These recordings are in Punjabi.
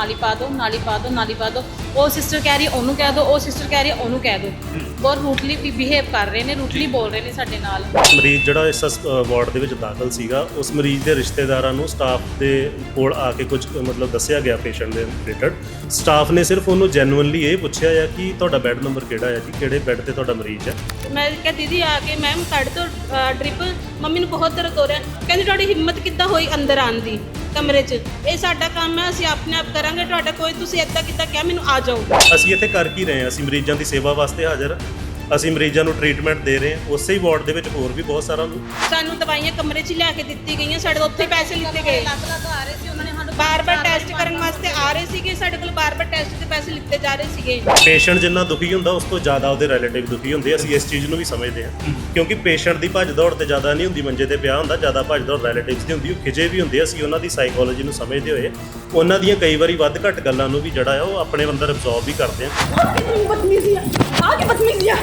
ਨਾਲ ਹੀ ਪਾ ਦਿਓ, ਨਾਲ ਹੀ ਪਾ ਦਿਓ, ਨਾਲ ਹੀ ਪਾ ਦਿਓ। ਉਹ ਸਿਸਟਰ ਕਹਿ ਰਹੀ ਹੈ ਉਹਨੂੰ ਕਹਿ ਦਿਓ, ਉਹ ਸਿਸਟਰ ਕਹਿ ਰਹੀ ਹੈ ਉਹਨੂੰ ਕਹਿ ਦਿਓ। ਬਹੁਤ ਰੂਟਲੀ ਬਿਹੇਵ ਕਰ ਰਹੇ ਨੇ ਰੂਟਲੀ ਬੋਲ ਰਹੇ ਨੇ ਸਾਡੇ ਨਾਲ। ਮਰੀਜ਼ ਜਿਹੜਾ ਇਸ ਵਾਰਡ ਦੇ ਵਿੱਚ ਦਾਖਲ ਸੀਗਾ ਉਸ ਮਰੀਜ਼ ਦੇ ਰਿਸ਼ਤੇਦਾਰਾਂ ਨੂੰ ਸਟਾਫ ਦੇ ਕੋਲ ਆ ਕੇ ਕੁਝ ਮਤਲਬ ਦੱਸਿਆ ਗਿਆ ਪੇਸ਼ੈਂਟ ਦੇ ਰਿਲੇਟਡ ਸਟਾਫ ਨੇ ਸਿਰਫ ਉਹਨੂੰ ਜੈਨੂਇਨਲੀ ਇਹ ਪੁੱਛਿਆ ਹੈ ਕਿ ਤੁਹਾਡਾ ਬੈੱਡ ਨੰਬਰ ਕਿਹੜਾ ਹੈ ਜੀ ਕਿਹੜੇ ਬੈੱਡ ਤੇ ਤੁਹਾਡਾ ਮਰੀਜ਼ ਹੈ ਮੈਂ ਕਿਹਾ ਦੀਦੀ ਆ ਕੇ ਮੈਮ ਕੱਢ ਦੋ ਡ੍ਰਿਪ ਮੰਮੀ ਨੂੰ ਬਹੁਤ ਦਰਦ ਹੋ ਰਿਹਾ। ਕਹਿੰਦੀ ਤੁਹਾਡੀ ਹਿੰਮਤ ਕਿੱਦਾਂ ਹੋਈ ਅੰਦਰ ਆਉਣ ਦੀ ਕਮਰੇ 'ਚ? ਇਹ ਸਾਡਾ ਕੰਮ ਹੈ ਅਸੀਂ ਆਪਣੇ ਆਪ ਕਰਾਂਗੇ। ਤੁਹਾਡਾ ਕੋਈ ਤੁਸੀਂ ਏਦਾਂ ਕਿੱਦਾਂ ਕਿਹਾ ਮੈਨੂੰ ਆ ਜਾਓ। ਅਸੀਂ ਇੱਥੇ ਕਰ ਕੀ ਰਹੇ ਹਾਂ? ਅਸੀਂ ਮਰੀਜ਼ਾਂ ਦੀ ਸੇਵਾ ਵਾਸਤੇ ਹਾਜ਼ਰ ਹਾਂ। ਅਸੀਂ ਮਰੀਜ਼ਾਂ ਨੂੰ ਟ੍ਰੀਟਮੈਂਟ ਦੇ ਰਹੇ ਹਾਂ। ਉਸੇ ਹੀ ਵਾਰਡ ਦੇ ਵਿੱਚ ਹੋਰ ਵੀ ਬਹੁਤ ਸਾਰਾ ਸਾਨੂੰ ਦਵਾਈਆਂ ਕਮਰੇ 'ਚ ਲਿਆ ਕੇ ਦਿੱਤੀ ਗਈਆਂ। ਸਾਡੇ ਉੱਥੇ ਪੈਸੇ ਲਿੱਤੇ ਗਏ। ਬਾਰ-ਬਾਰ ਟੈਸਟ ਕਰਨ ਵਾਸਤੇ ਆ ਰਹੇ ਸੀਗੇ। ਸਾਡੇ ਕੋਲ ਬਾਰ-ਬਾਰ ਟੈਸਟ ਦੇ ਪੈਸੇ ਲਿੱਤੇ ਜਾ ਰਹੇ ਸੀਗੇ। ਪੇਸ਼ੈਂਟ ਜਿੰਨਾ ਦੁਖੀ ਹੁੰਦਾ ਉਸ ਤੋਂ ਜ਼ਿਆਦਾ ਉਹਦੇ ਰਿਲੇਟਿਵ ਦੁਖੀ ਹੁੰਦੇ। ਅਸੀਂ ਇਸ ਚੀਜ਼ ਨੂੰ ਵੀ ਸਮਝਦੇ ਹਾਂ। ਕਿਉਂਕਿ ਪੇਸ਼ੈਂਟ ਦੀ ਭੱਜ ਦੌੜ ਤੇ ਜ਼ਿਆਦਾ ਨਹੀਂ ਹੁੰਦੀ ਮੰਜੇ ਤੇ ਪਿਆ ਹੁੰਦਾ। ਜ਼ਿਆਦਾ ਭੱਜ ਦੌੜ ਰਿਲੇਟਿਵਸ ਦੀ ਹੁੰਦੀ। ਉਹ ਖਿਜੇ ਵੀ ਹੁੰਦੇ। ਅਸੀਂ ਉਹਨਾਂ ਦੀ ਸਾਈਕੋਲੋਜੀ ਨੂੰ ਸਮਝਦੇ ਹੋਏ ਉਹਨਾਂ ਦੀਆਂ ਕਈ ਵਾਰੀ ਵੱਧ ਘੱਟ ਗੱਲਾਂ ਨੂੰ ਵੀ ਜਿਹੜਾ ਆ ਉਹ ਆਪਣੇ ਅੰਦਰ ਅਬਜ਼ੌਰਬ ਵੀ ਕਰਦੇ ਆ ਆ ਕੀ ਬਦਮੀਜ਼ੀ ਆ। ਆ ਕੀ ਬਦਮੀਜ਼ੀ ਆ